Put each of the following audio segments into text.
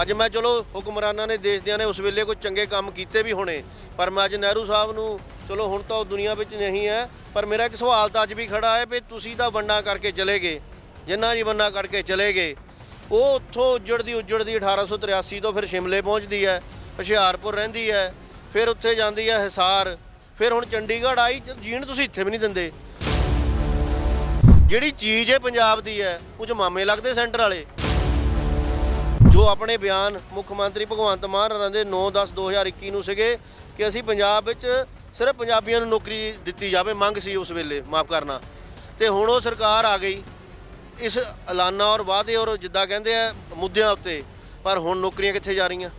ਅੱਜ ਮੈਂ ਚਲੋ ਹੁਕਮਰਾਨਾਂ ਨੇ ਦੇਸ਼ ਦਿਆਂ ਨੇ ਉਸ ਵੇਲੇ ਕੋਈ ਚੰਗੇ ਕੰਮ ਕੀਤੇ ਵੀ ਹੋਣੇ, ਪਰ ਮੈਂ ਅੱਜ ਨਹਿਰੂ ਸਾਹਿਬ ਨੂੰ ਚਲੋ ਹੁਣ ਤਾਂ ਉਹ ਦੁਨੀਆ ਵਿੱਚ ਨਹੀਂ ਹੈ, ਪਰ ਮੇਰਾ ਇੱਕ ਸਵਾਲ ਤਾਂ ਅੱਜ ਵੀ ਖੜਾ ਹੈ ਵੀ ਤੁਸੀਂ ਤਾਂ ਵੰਡਾ ਕਰਕੇ ਚਲੇ ਗਏ, ਜਿੰਨਾ ਜੀ ਵੰਡਾ ਕਰਕੇ ਚਲੇ ਗਏ, ਉਹ ਉੱਥੋਂ ਉੱਜੜਦੀ ਉੱਜੜਦੀ 1883 ਤੋਂ ਫਿਰ ਸ਼ਿਮਲੇ ਪਹੁੰਚਦੀ ਹੈ, ਹੁਸ਼ਿਆਰਪੁਰ ਰਹਿੰਦੀ ਹੈ, ਫਿਰ ਉੱਥੇ ਜਾਂਦੀ ਹੈ ਹਿਸਾਰ, ਫਿਰ ਹੁਣ ਚੰਡੀਗੜ੍ਹ ਆਈ ਜੀਣ ਤੁਸੀਂ ਇੱਥੇ ਵੀ ਨਹੀਂ ਦਿੰਦੇ। ਜਿਹੜੀ ਚੀਜ਼ ਹੈ ਪੰਜਾਬ ਦੀ ਹੈ, ਉਹ 'ਚ ਮਾਮੇ ਲੱਗਦੇ ਸੈਂਟਰ ਵਾਲੇ। ਜੋ ਆਪਣੇ ਬਿਆਨ ਮੁੱਖ ਮੰਤਰੀ ਭਗਵੰਤ ਮਾਨ ਹੋਰਾਂ ਦੇ 9/10/2021 ਨੂੰ ਸੀਗੇ ਕਿ ਅਸੀਂ ਪੰਜਾਬ ਵਿੱਚ ਸਿਰਫ ਪੰਜਾਬੀਆਂ ਨੂੰ ਨੌਕਰੀ ਦਿੱਤੀ ਜਾਵੇ, ਮੰਗ ਸੀ ਉਸ ਵੇਲੇ ਮਾਫ ਕਰਨਾ। ਤੇ ਹੁਣ ਉਹ ਸਰਕਾਰ ਆ ਗਈ, ਇਸ ਐਲਾਨਾ ਔਰ ਵਾਅਦੇ ਔਰ ਜਿੱਦਾਂ ਕਹਿੰਦੇ ਆ ਮੁੱਦਿਆਂ ਉੱਤੇ, ਪਰ ਹੁਣ ਨੌਕਰੀਆਂ ਕਿੱਥੇ ਜਾ ਰਹੀਆਂ?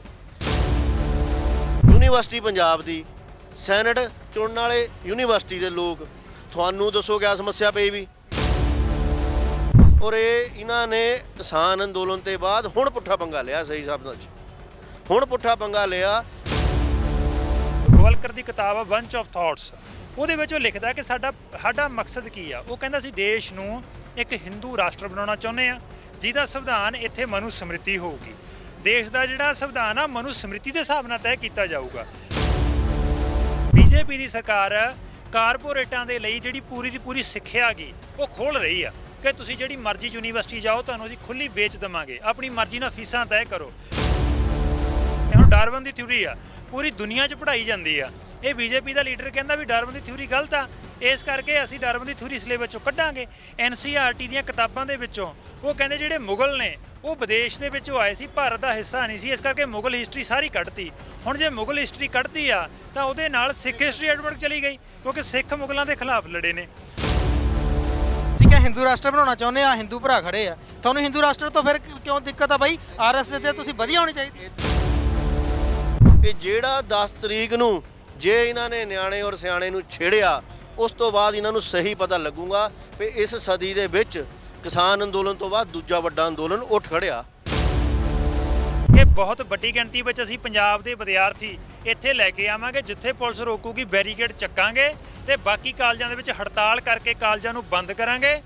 ਯੂਨੀਵਰਸਿਟੀ ਪੰਜਾਬ ਦੀ, ਸੈਨੇਟ ਚੁਣਨ ਵਾਲੇ ਯੂਨੀਵਰਸਿਟੀ ਦੇ ਲੋਕ, ਤੁਹਾਨੂੰ ਦੱਸੋ ਕਿਆ ਸਮੱਸਿਆ ਪਈ ਵੀ? ਔਰ ਇਹ ਇਹਨਾਂ ਨੇ ਕਿਸਾਨ ਅੰਦੋਲਨ ਤੇ ਬਾਅਦ ਹੁਣ ਪੁੱਠਾ ਪੰਗਾ ਲਿਆ, ਸਹੀ ਹਿਸਾਬ ਨਾਲ ਹੁਣ ਪੁੱਠਾ ਪੰਗਾ ਲਿਆ। ਗੋਲਕਰ ਦੀ ਕਿਤਾਬ ਆ ਬੰਚ ਆਫ ਥਾਟਸ ਉਹਦੇ ਵਿੱਚ ਉਹ ਲਿਖਦਾ ਕਿ ਸਾਡਾ ਸਾਡਾ ਮਕਸਦ ਕੀ ਆ? ਉਹ ਕਹਿੰਦਾ ਸੀ, ਦੇਸ਼ ਨੂੰ ਇੱਕ ਹਿੰਦੂ ਰਾਸ਼ਟਰ ਬਣਾਉਣਾ ਚਾਹੁੰਦੇ ਆ, ਜਿਹਦਾ ਸੰਵਿਧਾਨ ਇੱਥੇ ਮਨੂ ਸਮ੍ਰਿਤੀ ਹੋਊਗੀ। ਦੇਸ਼ ਦਾ ਜਿਹੜਾ ਸੰਵਿਧਾਨ ਆ ਮਨੂ ਸਮ੍ਰਿਤੀ ਦੇ ਹਿਸਾਬ ਨਾਲ ਤੈਅ ਕੀਤਾ ਜਾਊਗਾ। ਬੀਜੇਪੀ ਦੀ ਸਰਕਾਰ ਕਾਰਪੋਰੇਟਾਂ ਦੇ ਲਈ ਜਿਹੜੀ ਪੂਰੀ ਦੀ ਪੂਰੀ ਸਿੱਖਿਆ ਗਈ ਉਹ ਖੋਲ ਰਹੀ ਆ। ਕਿ ਤੁਸੀਂ ਜਿਹੜੀ ਮਰਜ਼ੀ ਯੂਨੀਵਰਸਿਟੀ ਜਾਓ, ਤੁਹਾਨੂੰ ਅਸੀਂ ਖੁੱਲੀ ਵੇਚ ਦਵਾਂਗੇ। ਆਪਣੀ ਮਰਜ਼ੀ ਨਾਲ ਫੀਸਾਂ ਤੈਅ ਕਰੋ। ਇਹ ਹੁਣ ਡਾਰਵਨ ਦੀ ਥਿਊਰੀ ਆ। ਪੂਰੀ ਦੁਨੀਆ 'ਚ ਪੜ੍ਹਾਈ ਜਾਂਦੀ ਆ। ਇਹ ਬੀਜੇਪੀ ਦਾ ਲੀਡਰ ਕਹਿੰਦਾ ਵੀ ਡਾਰਵਨ ਦੀ ਥਿਊਰੀ ਗਲਤ ਆ। ਇਸ ਕਰਕੇ ਅਸੀਂ ਡਾਰਵਨ ਦੀ ਥਿਊਰੀ ਸਿਲੇਬਸ ਚੋਂ ਕੱਢਾਂਗੇ। ਐਨਸੀਆਰਟੀ ਦੀਆਂ ਕਿਤਾਬਾਂ ਦੇ ਵਿੱਚੋਂ। ਉਹ ਕਹਿੰਦੇ ਜਿਹੜੇ ਮੁਗਲ ਨੇ, ਉਹ ਵਿਦੇਸ਼ ਦੇ ਵਿੱਚੋਂ ਆਏ ਸੀ, ਭਾਰਤ ਦਾ ਹਿੱਸਾ ਨਹੀਂ ਸੀ। ਇਸ ਕਰਕੇ ਮੁਗਲ ਹਿਸਟਰੀ ਸਾਰੀ ਕੱਢਤੀ। ਹੁਣ ਜੇ ਮੁਗਲ ਹਿਸਟਰੀ ਕੱਢਤੀ ਆ, ਤਾਂ ਉਹਦੇ ਨਾਲ ਸਿੱਖ ਹਿਸਟਰੀ ਐਡਵਰਟ ਚਲੀ ਗਈ, ਕਿਉਂਕਿ ਸਿੱਖ ਮੁਗਲਾਂ ਦੇ ਖਿਲਾਫ ਲੜੇ ਨੇ। ਹੈ ਹਿੰਦੂ ਰਾਸ਼ਟਰ ਬਣਾਉਣਾ ਚਾਹੁੰਦੇ ਆ ਹਿੰਦੂ ਭਰਾ ਖੜੇ ਆ। ਤੁਹਾਨੂੰ ਹਿੰਦੂ ਰਾਸ਼ਟਰ ਤੋਂ ਫਿਰ ਕਿ- ਕਿਉਂ ਦਿੱਕਤ ਆ ਬਾਈ? ਆਰਐਸਐਸ ਤੇ ਤੁਸੀਂ ਵਧੀਆ ਹੋਣੀ ਚਾਹੀਦੀ। ਕਿ ਜਿਹੜਾ 10 ਤਰੀਕ ਨੂੰ ਜੇ ਇਹਨਾਂ ਨੇ ਨਿਆਣੇ ਔਰ ਸਿਆਣੇ ਨੂੰ ਛੇੜਿਆ ਉਸ ਤੋਂ ਬਾਅਦ ਇਹਨਾਂ ਨੂੰ ਸਹੀ ਪਤਾ ਲੱਗੂਗਾ ਕਿ ਇਸ ਸਦੀ ਦੇ ਵਿੱਚ ਕਿਸਾਨ ਅੰਦੋਲਨ ਤੋਂ ਬਾਅਦ ਦੂਜਾ ਵੱਡਾ ਅੰਦੋਲਨ ਉੱਠ ਖੜਿਆ। ਕਿ ਬਹੁਤ ਵੱਡੀ ਗਿਣਤੀ ਵਿੱਚ ਅਸੀਂ ਪੰਜਾਬ ਦੇ ਵਿਦਿਆਰਥੀ ਇੱਥੇ ਲੈ ਕੇ ਆਵਾਂਗੇ ਜਿੱਥੇ ਪੁਲਿਸ ਰੋਕੂਗੀ ਬੈਰੀਕੇਡ ਚੱਕਾਂਗੇ ਤੇ ਬਾਕੀ ਕਾਲਜਾਂ ਦੇ ਵਿੱਚ ਹੜਤਾਲ ਕਰਕੇ ਕਾਲਜਾਂ ਨੂੰ ਬੰਦ ਕਰਾਂਗੇ।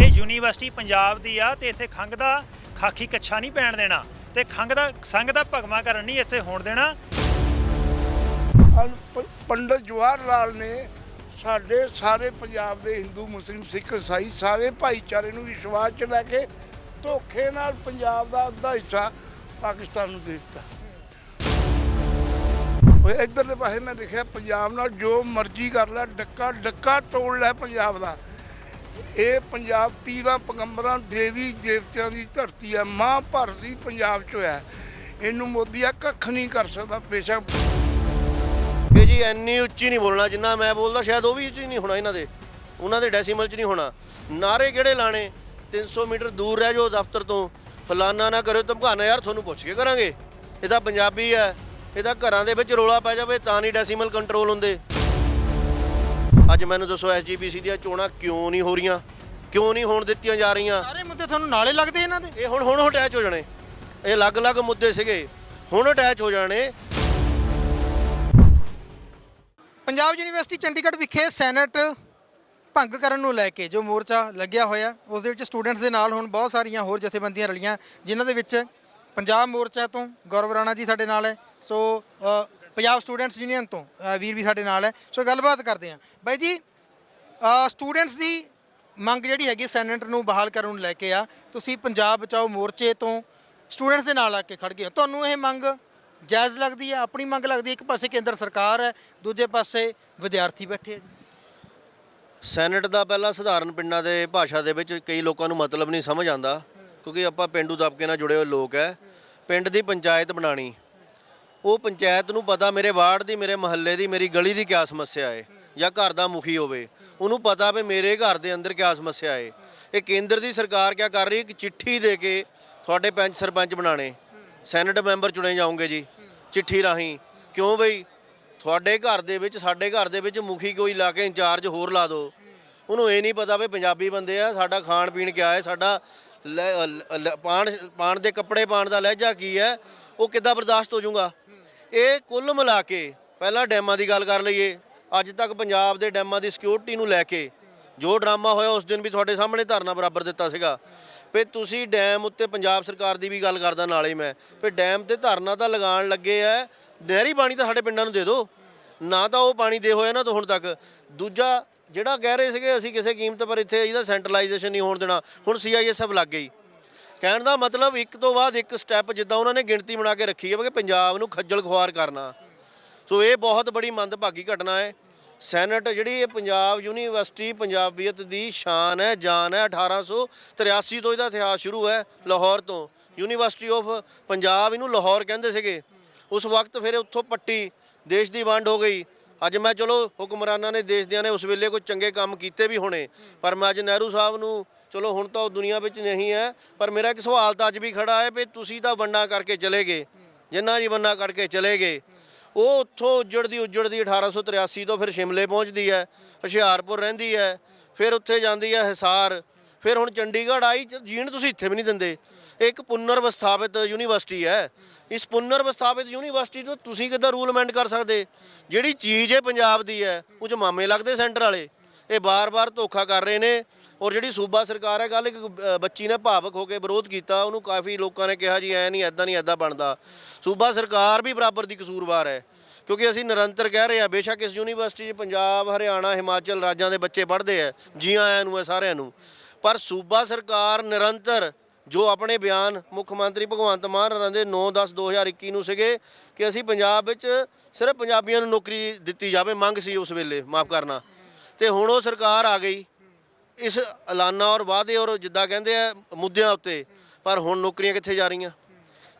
ਇਹ ਯੂਨੀਵਰਸਿਟੀ ਪੰਜਾਬ ਦੀ ਆ ਤੇ ਇੱਥੇ ਖੰਗ ਦਾ ਖਾਕੀ ਕੱਛਾ ਨਹੀਂ ਪੈਣ ਦੇਣਾ ਤੇ ਖੰਗ ਦਾ ਸੰਗ ਦਾ ਭਗਵਾ ਕਰਨ ਨਹੀਂ ਇੱਥੇ ਹੋਣ ਦੇਣਾ। ਅਨ- ਪੰਡਤ ਜਵਾਹਰ ਲਾਲ ਨੇ ਸਾਡੇ ਸਾਰੇ ਪੰਜਾਬ ਦੇ ਹਿੰਦੂ, ਮੁਸਲਿਮ, ਸਿੱਖ, ਇਸਾਈ ਸਾਰੇ ਭਾਈਚਾਰੇ ਨੂੰ ਵਿਸ਼ਵਾਸ ਚ ਲੈ ਕੇ ਧੋਖੇ ਨਾਲ ਪੰਜਾਬ ਦਾ ਅੱਧਾ ਹਿੱਸਾ ਪਾਕਿਸਤਾਨ ਨੂੰ ਦੇ ਦਿੱਤਾ। ਉਹ ਇਧਰਲੇ ਪਾਸੇ ਮੈਂ ਲਿਖਿਆ ਪੰਜਾਬ ਨਾਲ ਜੋ ਮਰਜ਼ੀ ਕਰ ਲੈ ਡੱਕਾ ਡੱਕਾ ਤੋੜ ਲੈ ਪੰਜਾਬ ਦਾ। ਇਹ ਪੰਜਾਬ ਪੀਰਾਂ, ਪਗੰਬਰਾਂ, ਦੇਵੀ ਦੇਵਤਿਆਂ ਦੀ ਧਰਤੀ ਹੈ, ਮਹਾਂਭਾਰਤ ਦੀ ਪੰਜਾਬ ਚ ਹੋਇਆ ਇਹਨੂੰ ਮੋਦੀ ਆ ਕੱਖ ਨਹੀਂ ਕਰ ਸਕਦਾ, ਬੇਸ਼ੱਕ। ਕਿ ਜੀ, ਇੰਨੀ ਉੱਚੀ ਨਹੀਂ ਬੋਲਣਾ, ਜਿੰਨਾ ਮੈਂ ਬੋਲਦਾ, ਸ਼ਾਇਦ ਉਹ ਵੀ ਉੱਚੀ ਨਹੀਂ ਹੋਣਾ ਇਹਨਾਂ ਦੇ। ਉਹਨਾਂ ਦੇ ਡੈਸੀਮਲ 'ਚ ਨਹੀਂ ਹੋਣਾ। ਨਾਰੇ ਕਿਹੜੇ ਲਾਣੇ? 300 ਮੀਟਰ ਦੂਰ ਰਹਿ ਜਾਓ ਦਫ਼ਤਰ ਤੋਂ। ਫਲਾਨਾ ਨਾ ਕਰਿਓ ਧਮਕਾਣਾ ਯਾਰ, ਤੁਹਾਨੂੰ ਪੁੱਛ ਕੇ ਕਰਾਂਗੇ। ਇਹ ਤਾਂ ਪੰਜਾਬੀ ਹੈ। ਇਹ ਤਾਂ ਘਰਾਂ ਦੇ ਵਿੱਚ ਰੋਲਾ ਪੈ ਜਾਵੇ, ਤਾਂ ਨਹੀਂ ਡੈਸੀਮਲ ਕੰਟਰੋਲ ਹੁੰਦੇ। ਅੱਜ ਮੈਨੂੰ ਦੱਸੋ ਐਸਜੀਪੀਸੀ ਦੀਆਂ ਚੋਣਾਂ ਕਿਉਂ ਨਹੀਂ ਹੋ ਰਹੀਆਂ? ਕਿਉਂ ਨਹੀਂ ਹੋਣ ਦਿੱਤੀਆਂ ਜਾ ਰਹੀਆਂ? ਸਾਰੇ ਮੁੱਦੇ ਤੁਹਾਨੂੰ ਨਾਲੇ ਲੱਗਦੇ ਇਹਨਾਂ ਦੇ। ਇਹ ਹੁਣ ਹੁਣ ਅਟੈਚ ਹੋ ਜਾਣੇ। ਇਹ ਅਲੱਗ-ਅਲੱਗ ਮੁੱਦੇ ਸੀਗੇ। ਹੁਣ ਅਟੈਚ ਹੋ ਜਾਣੇ। ਪੰਜਾਬ ਯੂਨੀਵਰਸਿਟੀ ਚੰਡੀਗੜ੍ਹ ਵਿਖੇ ਸੈਨੇਟ ਭੰਗ ਕਰਨ ਨੂੰ ਲੈ ਕੇ ਜੋ ਮੋਰਚਾ ਲੱਗਿਆ ਹੋਇਆ ਉਸ ਦੇ ਵਿੱਚ ਸਟੂਡੈਂਟਸ ਦੇ ਨਾਲ ਹੁਣ ਬਹੁਤ ਸਾਰੀਆਂ ਹੋਰ ਜਥੇਬੰਦੀਆਂ ਰਲੀਆਂ ਜਿਨ੍ਹਾਂ ਦੇ ਵਿੱਚ ਪੰਜਾਬ ਮੋਰਚਾ ਤੋਂ ਗੌਰਵ ਰਾਣਾ ਜੀ ਸਾਡੇ ਨਾਲ ਹੈ। So uh, Punjab students union ਤੋਂ ਅ, ਵੀਰ ਵੀ ਸਾਡੇ ਨਾਲ ਹੈ। ਸੋ ਗੱਲਬਾਤ ਕਰਦੇ ਹਾਂ। ਬਾਈ ਜੀ ਸਟੂਡੈਂਟਸ ਦੀ ਮੰਗ ਜਿਹੜੀ ਹੈਗੀ ਸੈਨੇਟ ਨੂੰ ਬਹਾਲ ਕਰਨ ਨੂੰ ਲੈ ਕੇ ਆ। ਤੁਸੀਂ ਪੰਜਾਬ ਬਚਾਓ ਮੋਰਚੇ ਤੋਂ ਸਟੂਡੈਂਟਸ ਦੇ ਨਾਲ ਆ ਕੇ ਖੜ ਗਏ ਹੋ। ਤੁਹਾਨੂੰ ਇਹ ਮੰਗ ਜਾਇਜ਼ ਲੱਗਦੀ ਹੈ? ਆਪਣੀ ਮੰਗ ਲੱਗਦੀ ਹੈ ਇੱਕ ਪਾਸੇ ਕੇਂਦਰ ਸਰਕਾਰ ਹੈ ਦੂਜੇ ਪਾਸੇ ਵਿਦਿਆਰਥੀ ਬੈਠੇ ਆ ਜੀ? ਸੈਨੇਟ ਦਾ ਪਹਿਲਾਂ ਸਧਾਰਨ ਪਿੰਡਾਂ ਦੇ ਭਾਸ਼ਾ ਦੇ ਵਿੱਚ ਕਈ ਲੋਕਾਂ ਨੂੰ ਮਤਲਬ ਨਹੀਂ ਸਮਝ ਆਉਂਦਾ ਕਿਉਂਕਿ ਆਪਾਂ ਪੇਂਡੂ ਦਬਕੇ ਨਾਲ ਜੁੜੇ ਹੋਏ ਲੋਕ ਹੈ। ਪਿੰਡ ਦੀ ਪੰਚਾਇਤ ਬਣਾਣੀ ਉਹ ਪੰਚਾਇਤ ਨੂੰ ਪਤਾ ਮੇਰੇ ਵਾਰਡ ਦੀ, ਮੇਰੇ ਮਹੱਲੇ ਦੀ, ਮੇਰੀ ਗਲੀ ਦੀ ਕਿਆ ਸਮੱਸਿਆ ਹੈ ਜਾਂ ਘਰ ਦਾ ਮੁਖੀ ਹੋਵੇ। ਉਹਨੂੰ ਪਤਾ ਵੀ ਮੇਰੇ ਘਰ ਦੇ ਅੰਦਰ ਕਿਆ ਸਮੱਸਿਆ ਹੈ ਇਹ ਕੇਂਦਰ ਦੀ ਸਰਕਾਰ ਕਿਆ ਕਰ ਰਹੀ ਹੈ? ਕਿ ਚਿੱਠੀ ਦੇ ਕੇ ਤੁਹਾਡੇ ਪੰਚ ਸਰਪੰਚ ਬਣਾਣੇ ਸੈਨੇਟ ਮੈਂਬਰ ਚੁਣੇ ਜਾਓਗੇ ਜੀ, ਚਿੱਠੀ ਰਾਹੀਂ। ਕਿਉਂ ਬਈ? ਤੁਹਾਡੇ ਘਰ ਦੇ ਵਿੱਚ, ਸਾਡੇ ਘਰ ਦੇ ਵਿੱਚ ਮੁਖੀ ਕੋਈ ਲਾ ਕੇ ਇੰਚਾਰਜ ਹੋਰ ਲਾ ਦਿਓ ਉਹਨੂੰ ਇਹ ਨਹੀਂ ਪਤਾ ਵੀ ਪੰਜਾਬੀ ਬੰਦੇ ਆ, ਸਾਡਾ ਖਾਣ ਪੀਣ ਕਿਆ ਹੈ ਸਾਡਾ ਲ- ਪਾਣ ਪਾਣ ਦੇ ਕੱਪੜੇ ਪਾਣ ਦਾ ਲਹਿਜਾ ਕੀ ਹੈ? ਉਹ ਕਿੱਦਾਂ ਬਰਦਾਸ਼ਤ ਹੋ ਜਾਊਗਾ? ਇਹ ਕੁੱਲ ਮਿਲਾ ਕੇ ਪਹਿਲਾਂ ਡੈਮਾਂ ਦੀ ਗੱਲ ਕਰ ਲਈਏ, ਅੱਜ ਤੱਕ ਪੰਜਾਬ ਦੇ ਡੈਮਾਂ ਦੀ ਸਿਕਿਉਰਿਟੀ ਨੂੰ ਲੈ ਕੇ ਜੋ ਡਰਾਮਾ ਹੋਇਆ ਉਸ ਦਿਨ ਵੀ ਤੁਹਾਡੇ ਸਾਹਮਣੇ ਧਰਨਾ ਬਰਾਬਰ ਦਿੱਤਾ ਸੀਗਾ। ਵੀ ਤੁਸੀਂ ਡੈਮ ਉੱਤੇ ਪੰਜਾਬ ਸਰਕਾਰ ਦੀ ਵੀ ਗੱਲ ਕਰਦਾ, ਨਾਲੇ ਮੈਂ, ਵੀ ਡੈਮ ਤੇ ਧਰਨਾ ਤਾਂ ਲਗਾਉਣ ਲੱਗੇ ਐ ਨਹਿਰੀ ਪਾਣੀ ਤਾਂ ਸਾਡੇ ਪਿੰਡਾਂ ਨੂੰ ਦੇ ਦਿਓ, ਨਾ ਤਾਂ ਉਹ ਪਾਣੀ ਦੇ ਹੋਇਆ ਨਾ ਤੋਂ ਹੁਣ ਤੱਕ। ਦੂਜਾ ਜਿਹੜਾ ਕਹਿ ਰਹੇ ਸੀਗੇ, ਅਸੀਂ ਕਿਸੇ ਕੀਮਤ ਪਰ ਇੱਥੇ ਇਹਦਾ ਸੈਂਟਰਲਾਈਜੇਸ਼ਨ ਨਹੀਂ ਹੋਣ ਦੇਣਾ, ਹੁਣ ਸੀਆਈਐਸਐਫ ਲੱਗ ਗਈ। ਕਹਿਣ ਦਾ ਮਤਲਬ ਇੱਕ ਤੋਂ ਬਾਅਦ ਇੱਕ ਸਟੈਪ ਜਿੱਦਾਂ ਉਹਨਾਂ ਨੇ ਗਿਣਤੀ ਬਣਾ ਕੇ ਰੱਖੀ ਹੈ ਕਿ ਪੰਜਾਬ ਨੂੰ ਖੱਜਲ ਖੁਆਰ ਕਰਨਾ। ਸੋ ਇਹ ਬਹੁਤ ਬੜੀ ਮੰਦਭਾਗੀ ਘਟਨਾ ਹੈ। ਸੈਨੇਟ ਜਿਹੜੀ ਇਹ ਪੰਜਾਬ ਯੂਨੀਵਰਸਿਟੀ ਪੰਜਾਬੀਅਤ ਦੀ ਸ਼ਾਨ ਹੈ, ਜਾਨ ਹੈ 1883 ਤੋਂ ਇਹਦਾ ਇਤਿਹਾਸ ਸ਼ੁਰੂ ਹੈ ਲਾਹੌਰ ਤੋਂ। ਯੂਨੀਵਰਸਿਟੀ ਆਫ ਪੰਜਾਬ ਇਹਨੂੰ ਲਾਹੌਰ ਕਹਿੰਦੇ ਸੀਗੇ। ਉਸ ਵਕਤ ਫਿਰ ਉੱਥੋਂ ਪੱਟੀ ਦੇਸ਼ ਦੀ ਵੰਡ ਹੋ ਗਈ। ਅੱਜ ਮੈਂ ਚਲੋ ਹੁਕਮਰਾਨਾਂ ਨੇ ਦੇਸ਼ ਦਿਆਂ ਨੇ ਉਸ ਵੇਲੇ ਕੋਈ ਚੰਗੇ ਕੰਮ ਕੀਤੇ ਵੀ ਹੋਣੇ, ਪਰ ਮੈਂ ਅੱਜ ਨਹਿਰੂ ਸਾਹਿਬ ਨੂੰ ਚਲੋ ਹੁਣ ਤਾਂ ਉਹ ਦੁਨੀਆ ਵਿੱਚ ਨਹੀਂ ਹੈ, ਪਰ ਮੇਰਾ ਇੱਕ ਸਵਾਲ ਤਾਂ ਅੱਜ ਵੀ ਖੜਾ ਹੈ ਵੀ ਤੁਸੀਂ ਤਾਂ ਵੰਡਾ ਕਰਕੇ ਚਲੇ ਗਏ, ਜਿੰਨਾ ਜੀ ਵੰਡਾ ਕਰਕੇ ਚਲੇ ਗਏ, ਉਹ ਉੱਥੋਂ ਉੱਜੜਦੀ ਉੱਜੜਦੀ 1883 ਤੋਂ ਫਿਰ ਸ਼ਿਮਲੇ ਪਹੁੰਚਦੀ ਹੈ, ਹੁਸ਼ਿਆਰਪੁਰ ਰਹਿੰਦੀ ਹੈ, ਫਿਰ ਉੱਥੇ ਜਾਂਦੀ ਹੈ ਹਿਸਾਰ, ਫਿਰ ਹੁਣ ਚੰਡੀਗੜ੍ਹ ਆਈ ਜੀਣ ਤੁਸੀਂ ਇੱਥੇ ਵੀ ਨਹੀਂ ਦਿੰਦੇ। ਇਹ ਇੱਕ ਪੁਨਰ ਵਿਸਥਾਪਿਤ ਯੂਨੀਵਰਸਿਟੀ ਹੈ, ਇਸ ਪੁਨਰ ਵਿਸਥਾਪਿਤ ਯੂਨੀਵਰਸਿਟੀ ਤੋਂ ਤੁਸੀਂ ਕਿੱਦਾਂ ਰੂਲ ਅਮੈਂਡ ਕਰ ਸਕਦੇ? ਜਿਹੜੀ ਚੀਜ਼ ਇਹ ਪੰਜਾਬ ਦੀ ਹੈ, ਉਹ ਚ ਮਾਮੇ ਲੱਗਦੇ ਸੈਂਟਰ ਵਾਲੇ, ਇਹ ਬਾਰ-ਬਾਰ ਧੋਖਾ ਕਰ ਰਹੇ ਨੇ ਔਰ ਜਿਹੜੀ ਸੂਬਾ ਸਰਕਾਰ ਹੈ ਕੱਲ ਇੱਕ ਬੱਚੀ ਨੇ ਭਾਵਕ ਹੋ ਕੇ ਵਿਰੋਧ ਕੀਤਾ, ਉਹਨੂੰ ਕਾਫੀ ਲੋਕਾਂ ਨੇ ਕਿਹਾ ਜੀ, ਐ ਨਹੀਂ ਐਦਾਂ ਨਹੀਂ ਐਦਾਂ ਬਣਦਾ। ਸੂਬਾ ਸਰਕਾਰ ਵੀ ਬਰਾਬਰ ਦੀ ਕਸੂਰਵਾਰ ਹੈ, ਕਿਉਂਕਿ ਅਸੀਂ ਨਿਰੰਤਰ ਕਹਿ ਰਹੇ ਹਾਂ, ਬੇਸ਼ੱਕ ਇਸ ਯੂਨੀਵਰਸਿਟੀ 'ਚ ਪੰਜਾਬ, ਹਰਿਆਣਾ, ਹਿਮਾਚਲ ਰਾਜਾਂ ਦੇ ਬੱਚੇ ਪੜ੍ਹਦੇ ਆ ਜੀ ਆਇਆਂ ਨੂੰ ਹੈ, ਸਾਰਿਆਂ ਨੂੰ। ਪਰ ਸੂਬਾ ਸਰਕਾਰ ਨਿਰੰਤਰ, ਜੋ ਆਪਣੇ ਬਿਆਨ ਮੁੱਖ ਮੰਤਰੀ ਭਗਵੰਤ ਮਾਨ ਹੋਰਾਂ ਦੇ 9/10/2021 ਨੂੰ ਸੀਗੇ, ਕਿ ਅਸੀਂ ਪੰਜਾਬ ਵਿੱਚ ਸਿਰਫ ਪੰਜਾਬੀਆਂ ਨੂੰ ਨੌਕਰੀ ਦਿੱਤੀ ਜਾਵੇ, ਮੰਗ ਸੀ ਉਸ ਵੇਲੇ, ਮਾਫ ਕਰਨਾ। ਤੇ ਹੁਣ ਉਹ ਸਰਕਾਰ ਆ ਗਈ ਇਸ ਐਲਾਨਾ ਔਰ ਵਾਅਦੇ ਔਰ ਜਿੱਦਾਂ ਕਹਿੰਦੇ ਆ, ਮੁੱਦਿਆਂ ਉੱਤੇ, ਪਰ ਹੁਣ ਨੌਕਰੀਆਂ ਕਿੱਥੇ ਜਾ ਰਹੀਆਂ?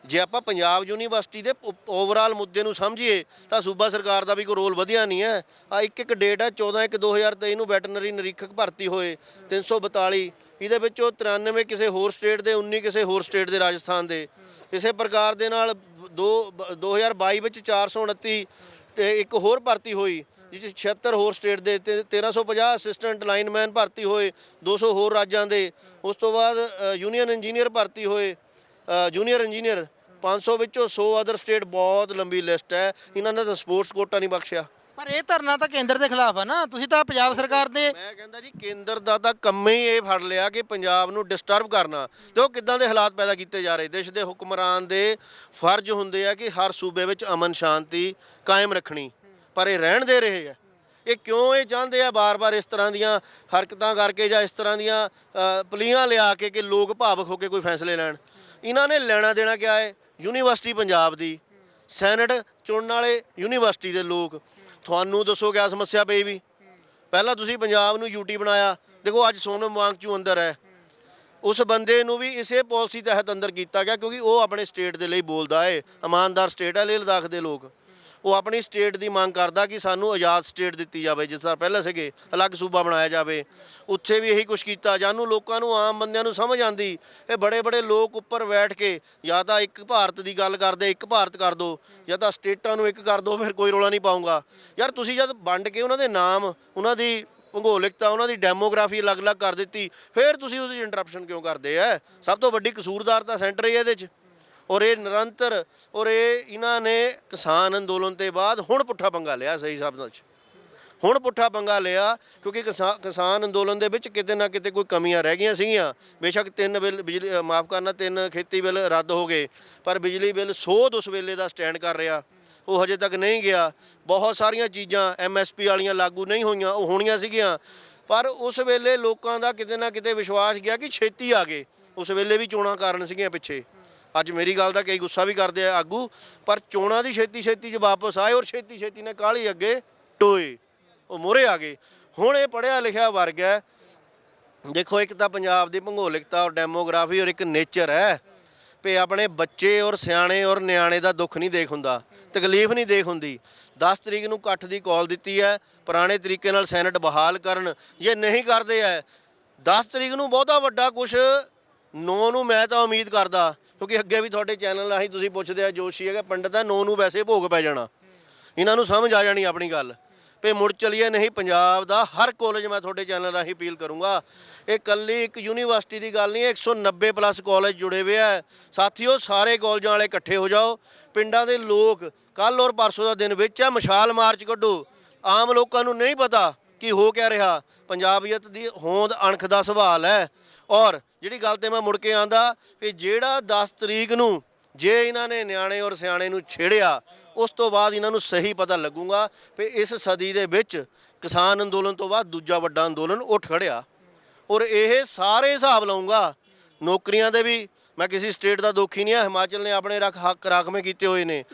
ਜੇ ਆਪਾਂ ਪੰਜਾਬ ਯੂਨੀਵਰਸਿਟੀ ਦੇ ਓਵਰਆਲ ਮੁੱਦੇ ਨੂੰ ਸਮਝੀਏ, ਤਾਂ ਸੂਬਾ ਸਰਕਾਰ ਦਾ ਵੀ ਕੋਈ ਰੋਲ ਵਧਿਆ ਨਹੀਂ ਹੈ। ਆ ਇੱਕ ਇੱਕ ਡੇਟ ਹੈ 14 ਇੱਕ 2023 ਨੂੰ ਵੈਟਰਨਰੀ ਨਿਰੀਖਕ ਭਰਤੀ ਹੋਏ 342 ਇਹਦੇ ਵਿੱਚੋਂ 93 ਕਿਸੇ ਹੋਰ ਸਟੇਟ ਦੇ 19 ਕਿਸੇ ਹੋਰ ਸਟੇਟ ਦੇ ਰਾਜਸਥਾਨ ਦੇ। ਇਸੇ ਪ੍ਰਕਾਰ ਦੇ ਨਾਲ ਦੋ 2022 ਵਿੱਚ 429 ਤੇ ਇੱਕ ਹੋਰ ਭਰਤੀ ਹੋਈ। ਜਿਸ 'ਚ 76 ਹੋਰ ਸਟੇਟ ਦੇ ਤੇ 1350 ਅਸਿਸਟੈਂਟ ਲਾਈਨਮੈਨ ਭਰਤੀ ਹੋਏ 200 ਹੋਰ ਰਾਜਾਂ ਦੇ। ਉਸ ਤੋਂ ਬਾਅਦ ਯੂਨੀਅਨ ਇੰਜੀਨੀਅਰ ਭਰਤੀ ਹੋਏ ਜੂਨੀਅਰ ਇੰਜੀਨੀਅਰ 500 ਵਿੱਚੋਂ 100 ਅਦਰ ਸਟੇਟ ਬਹੁਤ ਲੰਬੀ ਲਿਸਟ ਹੈ। ਇਹਨਾਂ ਨੇ ਤਾਂ ਸਪੋਰਟਸ ਕੋਟਾ ਨਹੀਂ ਬਖਸ਼ਿਆ। ਪਰ ਇਹ ਧਰਨਾ ਤਾਂ ਕੇਂਦਰ ਦੇ ਖਿਲਾਫ ਆ ਨਾ। ਤੁਸੀਂ ਤਾਂ ਪੰਜਾਬ ਸਰਕਾਰ ਦੇ ਮੈਂ ਕਹਿੰਦਾ ਜੀ ਕੇਂਦਰ ਦਾ ਤਾਂ ਕੰਮ ਹੀ ਇਹ ਫੜ ਲਿਆ ਕਿ ਪੰਜਾਬ ਨੂੰ ਡਿਸਟਰਬ ਕਰਨਾ। ਤੇ ਉਹ ਕਿੱਦਾਂ ਦੇ ਹਾਲਾਤ ਪੈਦਾ ਕੀਤੇ ਜਾ ਰਹੇ। ਦੇਸ਼ ਦੇ ਹੁਕਮਰਾਨ ਦੇ ਫਰਜ਼ ਹੁੰਦੇ ਆ ਕਿ ਹਰ ਸੂਬੇ ਵਿੱਚ ਅਮਨ ਸ਼ਾਂਤੀ ਕਾਇਮ ਰੱਖਣੀ। ਪਰ ਇਹ ਰਹਿਣ ਦੇ ਰਹੇ ਆ। ਇਹ ਕਿਉਂ ਇਹ ਚਾਹੁੰਦੇ ਆ ਬਾਰ-ਬਾਰ ਇਸ ਤਰ੍ਹਾਂ ਦੀਆਂ ਹਰਕਤਾਂ ਕਰਕੇ ਜਾਂ ਇਸ ਤਰ੍ਹਾਂ ਦੀਆਂ ਅ, ਪਲੀਆਂ ਲਿਆ ਕੇ ਕਿ ਲੋਕ ਭਾਵਕ ਹੋ ਕੇ ਕੋਈ ਫੈਸਲੇ ਲੈਣ? ਇਹਨਾਂ ਨੇ ਲੈਣਾ ਦੇਣਾ ਕਿਆ ਹੈ ਯੂਨੀਵਰਸਿਟੀ ਪੰਜਾਬ ਦੀ। ਸੈਨੇਟ ਚੁਣਨ ਵਾਲੇ ਯੂਨੀਵਰਸਿਟੀ ਦੇ ਲੋਕ। ਤੁਹਾਨੂੰ ਦੱਸੋ ਕਿਆ ਸਮੱਸਿਆ ਪਈ ਵੀ? ਪਹਿਲਾਂ ਤੁਸੀਂ ਪੰਜਾਬ ਨੂੰ ਯੂਟੀ ਬਣਾਇਆ। ਦੇਖੋ ਅੱਜ ਸੋਨਮ ਵਾਂਗਚੂ ਅੰਦਰ ਹੈ। ਉਸ ਬੰਦੇ ਨੂੰ ਵੀ ਇਸੇ ਪਾਲਿਸੀ ਤਹਿਤ ਅੰਦਰ ਕੀਤਾ ਗਿਆ ਕਿਉਂਕਿ ਉਹ ਆਪਣੇ ਸਟੇਟ ਦੇ ਲਈ ਬੋਲਦਾ ਏ। ਇਮਾਨਦਾਰ ਸਟੇਟ ਹੈ ਲੇਹ ਲਦਾਖ ਦੇ ਲੋਕ। ਉਹ ਆਪਣੀ ਸਟੇਟ ਦੀ ਮੰਗ ਕਰਦਾ ਕਿ ਸਾਨੂੰ ਆਜ਼ਾਦ ਸਟੇਟ ਦਿੱਤੀ ਜਾਵੇ, ਜਿਸ ਤਰ੍ਹਾਂ ਪਹਿਲਾਂ ਸੀਗੇ, ਅਲੱਗ ਸੂਬਾ ਬਣਾਇਆ ਜਾਵੇ। ਉੱਥੇ ਵੀ ਇਹੀ ਕੁਝ ਕੀਤਾ। ਜਾਨੂੰ ਲੋਕਾਂ ਨੂੰ, ਆਮ ਬੰਦਿਆਂ ਨੂੰ ਸਮਝ ਆਂਦੀ ਇਹ ਬੜੇ ਬੜੇ ਲੋਕ ਉੱਪਰ ਬੈਠ ਕੇ ਜਾਂ ਤਾਂ ਇੱਕ ਭਾਰਤ ਦੀ ਗੱਲ ਕਰਦੇ, ਇੱਕ ਭਾਰਤ ਕਰ ਦੋ, ਜਾਂ ਤਾਂ ਸਟੇਟਾਂ ਨੂੰ ਇੱਕ ਕਰ ਦੋ, ਫਿਰ ਕੋਈ ਰੋਲਾ ਨਹੀਂ ਪਾਉਂਗਾ ਯਾਰ ਤੁਸੀਂ ਜਦ ਵੰਡ ਕੇ ਉਹਨਾਂ ਦੇ ਨਾਮ, ਉਹਨਾਂ ਦੀ ਭੂਗੋਲਿਕਤਾ, ਉਹਨਾਂ ਦੀ ਡੈਮੋਗ੍ਰਾਫੀ ਅਲੱਗ-ਅਲੱਗ ਕਰ ਦਿੱਤੀ, ਫਿਰ ਤੁਸੀਂ ਉਹਦੀ ਇੰਟਰਪਸ਼ਨ ਕਿਉਂ ਕਰਦੇ ਆ ਸਭ ਤੋਂ ਵੱਡੀ ਕਸੂਰਦਾਰ ਤਾਂ ਸੈਂਟਰ ਹੀ ਇਹਦੇ 'ਚ। ਔਰ ਇਹ ਨਿਰੰਤਰ ਔਰ ਇਹ ਇਹਨਾਂ ਨੇ ਕਿਸਾਨ ਅੰਦੋਲਨ ਤੇ ਬਾਅਦ ਹੁਣ ਪੁੱਠਾ ਪੰਗਾ ਲਿਆ ਸਹੀ ਹਿਸਾਬ 'ਚ। ਹੁਣ ਪੁੱਠਾ ਪੰਗਾ ਲਿਆ ਕਿਉਂਕਿ ਕਿਸਾ- ਕਿਸਾਨ ਅੰਦੋਲਨ ਦੇ ਵਿੱਚ ਕਿਤੇ ਨਾ ਕਿਤੇ ਕੋਈ ਕਮੀਆਂ ਰਹਿ ਗਈਆਂ ਸੀਗੀਆਂ। ਬੇਸ਼ੱਕ ਤਿੰਨ ਬਿੱਲ, ਬਿਜਲੀ ਮਾਫ ਕਰਨਾ, ਤਿੰਨ ਖੇਤੀ ਬਿੱਲ ਰੱਦ ਹੋ ਗਏ, ਪਰ ਬਿਜਲੀ ਬਿੱਲ ਸੋਧ ਉਸ ਵੇਲੇ ਦਾ ਸਟੈਂਡ ਕਰ ਰਿਹਾ। ਉਹ ਹਜੇ ਤੱਕ ਨਹੀਂ ਗਿਆ। ਬਹੁਤ ਸਾਰੀਆਂ ਚੀਜ਼ਾਂ ਐਮਐਸਪੀ ਵਾਲੀਆਂ ਲਾਗੂ ਨਹੀਂ ਹੋਈਆਂ, ਉਹ ਹੋਣੀਆਂ ਸੀਗੀਆਂ। ਪਰ ਉਸ ਵੇਲੇ ਲੋਕਾਂ ਦਾ ਕਿਤੇ ਨਾ ਕਿਤੇ ਵਿਸ਼ਵਾਸ ਗਿਆ ਕਿ ਛੇਤੀ ਆ ਗਏ। ਉਸ ਵੇਲੇ ਵੀ ਚੋਣਾਂ ਕਾਰਨ ਸੀਗੀਆਂ ਪਿੱਛੇ। ਅੱਜ ਮੇਰੀ ਗੱਲ ਦਾ ਕਈ ਗੁੱਸਾ ਵੀ ਕਰਦੇ ਆ ਆਗੂ, ਪਰ ਚੋਣਾਂ ਦੀ ਛੇਤੀ ਛੇਤੀ ਚ ਵਾਪਸ ਆਏ ਔਰ ਛੇਤੀ ਛੇਤੀ ਨੇ ਕਾਲੀ ਅੱਗੇ ਟੋਏ, ਉਹ ਮੋਰੇ ਆ ਗਏ। ਹੁਣ ਇਹ ਪੜਿਆ ਲਿਖਿਆ ਵਰਗ ਹੈ। ਦੇਖੋ, ਇੱਕ ਤਾਂ ਪੰਜਾਬ ਦੀ ਭੂਗੋਲਿਕਤਾ ਔਰ ਡੈਮੋਗ੍ਰਾਫੀ ਔਰ ਇੱਕ ਨੇਚਰ ਹੈ। ਵੀ ਆਪਣੇ ਬੱਚੇ ਔਰ ਸਿਆਣੇ ਔਰ ਨਿਆਣੇ ਦਾ ਦੁੱਖ ਨਹੀਂ ਦੇਖ ਹੁੰਦਾ, ਤਕਲੀਫ ਨਹੀਂ ਦੇਖ ਹੁੰਦੀ। 10 ਤਰੀਕ ਨੂੰ ਇਕੱਠ ਦੀ ਕਾਲ ਦਿੱਤੀ ਹੈ, ਪੁਰਾਣੇ ਤਰੀਕੇ ਨਾਲ ਸੈਨੇਟ ਬਹਾਲ ਕਰਨ ਜੇ ਨਹੀਂ ਕਰਦੇ ਐ। 10 ਤਰੀਕ ਨੂੰ ਬਹੁਤਾ ਵੱਡਾ ਕੁਝ 9 ਨੂੰ ਮੈਂ ਤਾਂ ਉਮੀਦ ਕਰਦਾ ਕਿਉਂਕਿ ਅੱਗੇ ਵੀ ਤੁਹਾਡੇ ਚੈਨਲ ਰਾਹੀਂ ਤੁਸੀਂ ਪੁੱਛਦੇ ਆ, ਜੋਸ਼ੀ ਹੈਗਾ, ਪੰਡਤ ਹੈ 9 ਨੂੰ ਵੈਸੇ ਭੋਗ ਪੈ ਜਾਣਾ। ਇਹਨਾਂ ਨੂੰ ਸਮਝ ਆ ਜਾਣੀ ਆਪਣੀ ਗੱਲ। ਵੀ ਮੁੜ ਚਲੀਏ ਨਹੀਂ, ਪੰਜਾਬ ਦਾ ਹਰ ਕਾਲਜ ਮੈਂ ਤੁਹਾਡੇ ਚੈਨਲ ਰਾਹੀਂ ਅਪੀਲ ਕਰੂੰਗਾ। ਇਹ ਕੱਲੀ ਇੱਕ ਯੂਨੀਵਰਸਿਟੀ ਦੀ ਗੱਲ ਨਹੀਂ ਹੈ 190 ਪਲੱਸ ਕਾਲਜ ਜੁੜੇ ਹੋਏ ਆ। ਸਾਥੀਓ, ਸਾਰੇ ਕਾਲਜਾਂ ਵਾਲੇ ਇਕੱਠੇ ਹੋ ਜਾਓ। ਪਿੰਡਾਂ ਦੇ ਲੋਕ ਕੱਲ ਔਰ ਪਰਸੋਂ ਦਾ ਦਿਨ ਵਿੱਚ ਹੈ ਮਸ਼ਾਲ ਮਾਰਚ ਕੱਢੋ। ਆਮ ਲੋਕਾਂ ਨੂੰ ਨਹੀਂ ਪਤਾ ਕਿ ਹੋ ਕਿਆ ਰਿਹਾ। ਪੰਜਾਬੀਅਤ ਦੀ ਹੋਂਦ ਅਣਖ ਦਾ ਸਵਾਲ ਹੈ। ਔਰ ਜਿਹੜੀ ਗੱਲ ਤੇ ਮੈਂ ਮੁੜ ਕੇ ਆਂਦਾ ਕਿ ਜਿਹੜਾ 10 ਤਰੀਕ ਨੂੰ ਜੇ ਇਹਨਾਂ ਨੇ ਨਿਆਣੇ ਔਰ ਸਿਆਣੇ ਨੂੰ ਛੇੜਿਆ, ਉਸ ਤੋਂ ਬਾਅਦ ਇਹਨਾਂ ਨੂੰ ਸਹੀ ਪਤਾ ਲੱਗੂਗਾ ਕਿ ਇਸ ਸਦੀ ਦੇ ਵਿੱਚ ਕਿਸਾਨ ਅੰਦੋਲਨ ਤੋਂ ਬਾਅਦ ਦੂਜਾ ਵੱਡਾ ਅੰਦੋਲਨ ਉੱਠ ਖੜਿਆ। ਔਰ ਇਹ ਸਾਰੇ ਹਿਸਾਬ ਲਾਉਂਗਾ। ਨੌਕਰੀਆਂ ਦੇ ਵੀ ਮੈਂ ਕਿਸੇ ਸਟੇਟ ਦਾ ਦੋਖੀ ਨਹੀਂ ਆ, ਹਿਮਾਚਲ ਨੇ ਆਪਣੇ ਰੱਖ ਹੱਕ ਰਾਖਵੇਂ ਕੀਤੇ ਹੋਏ ਨੇ।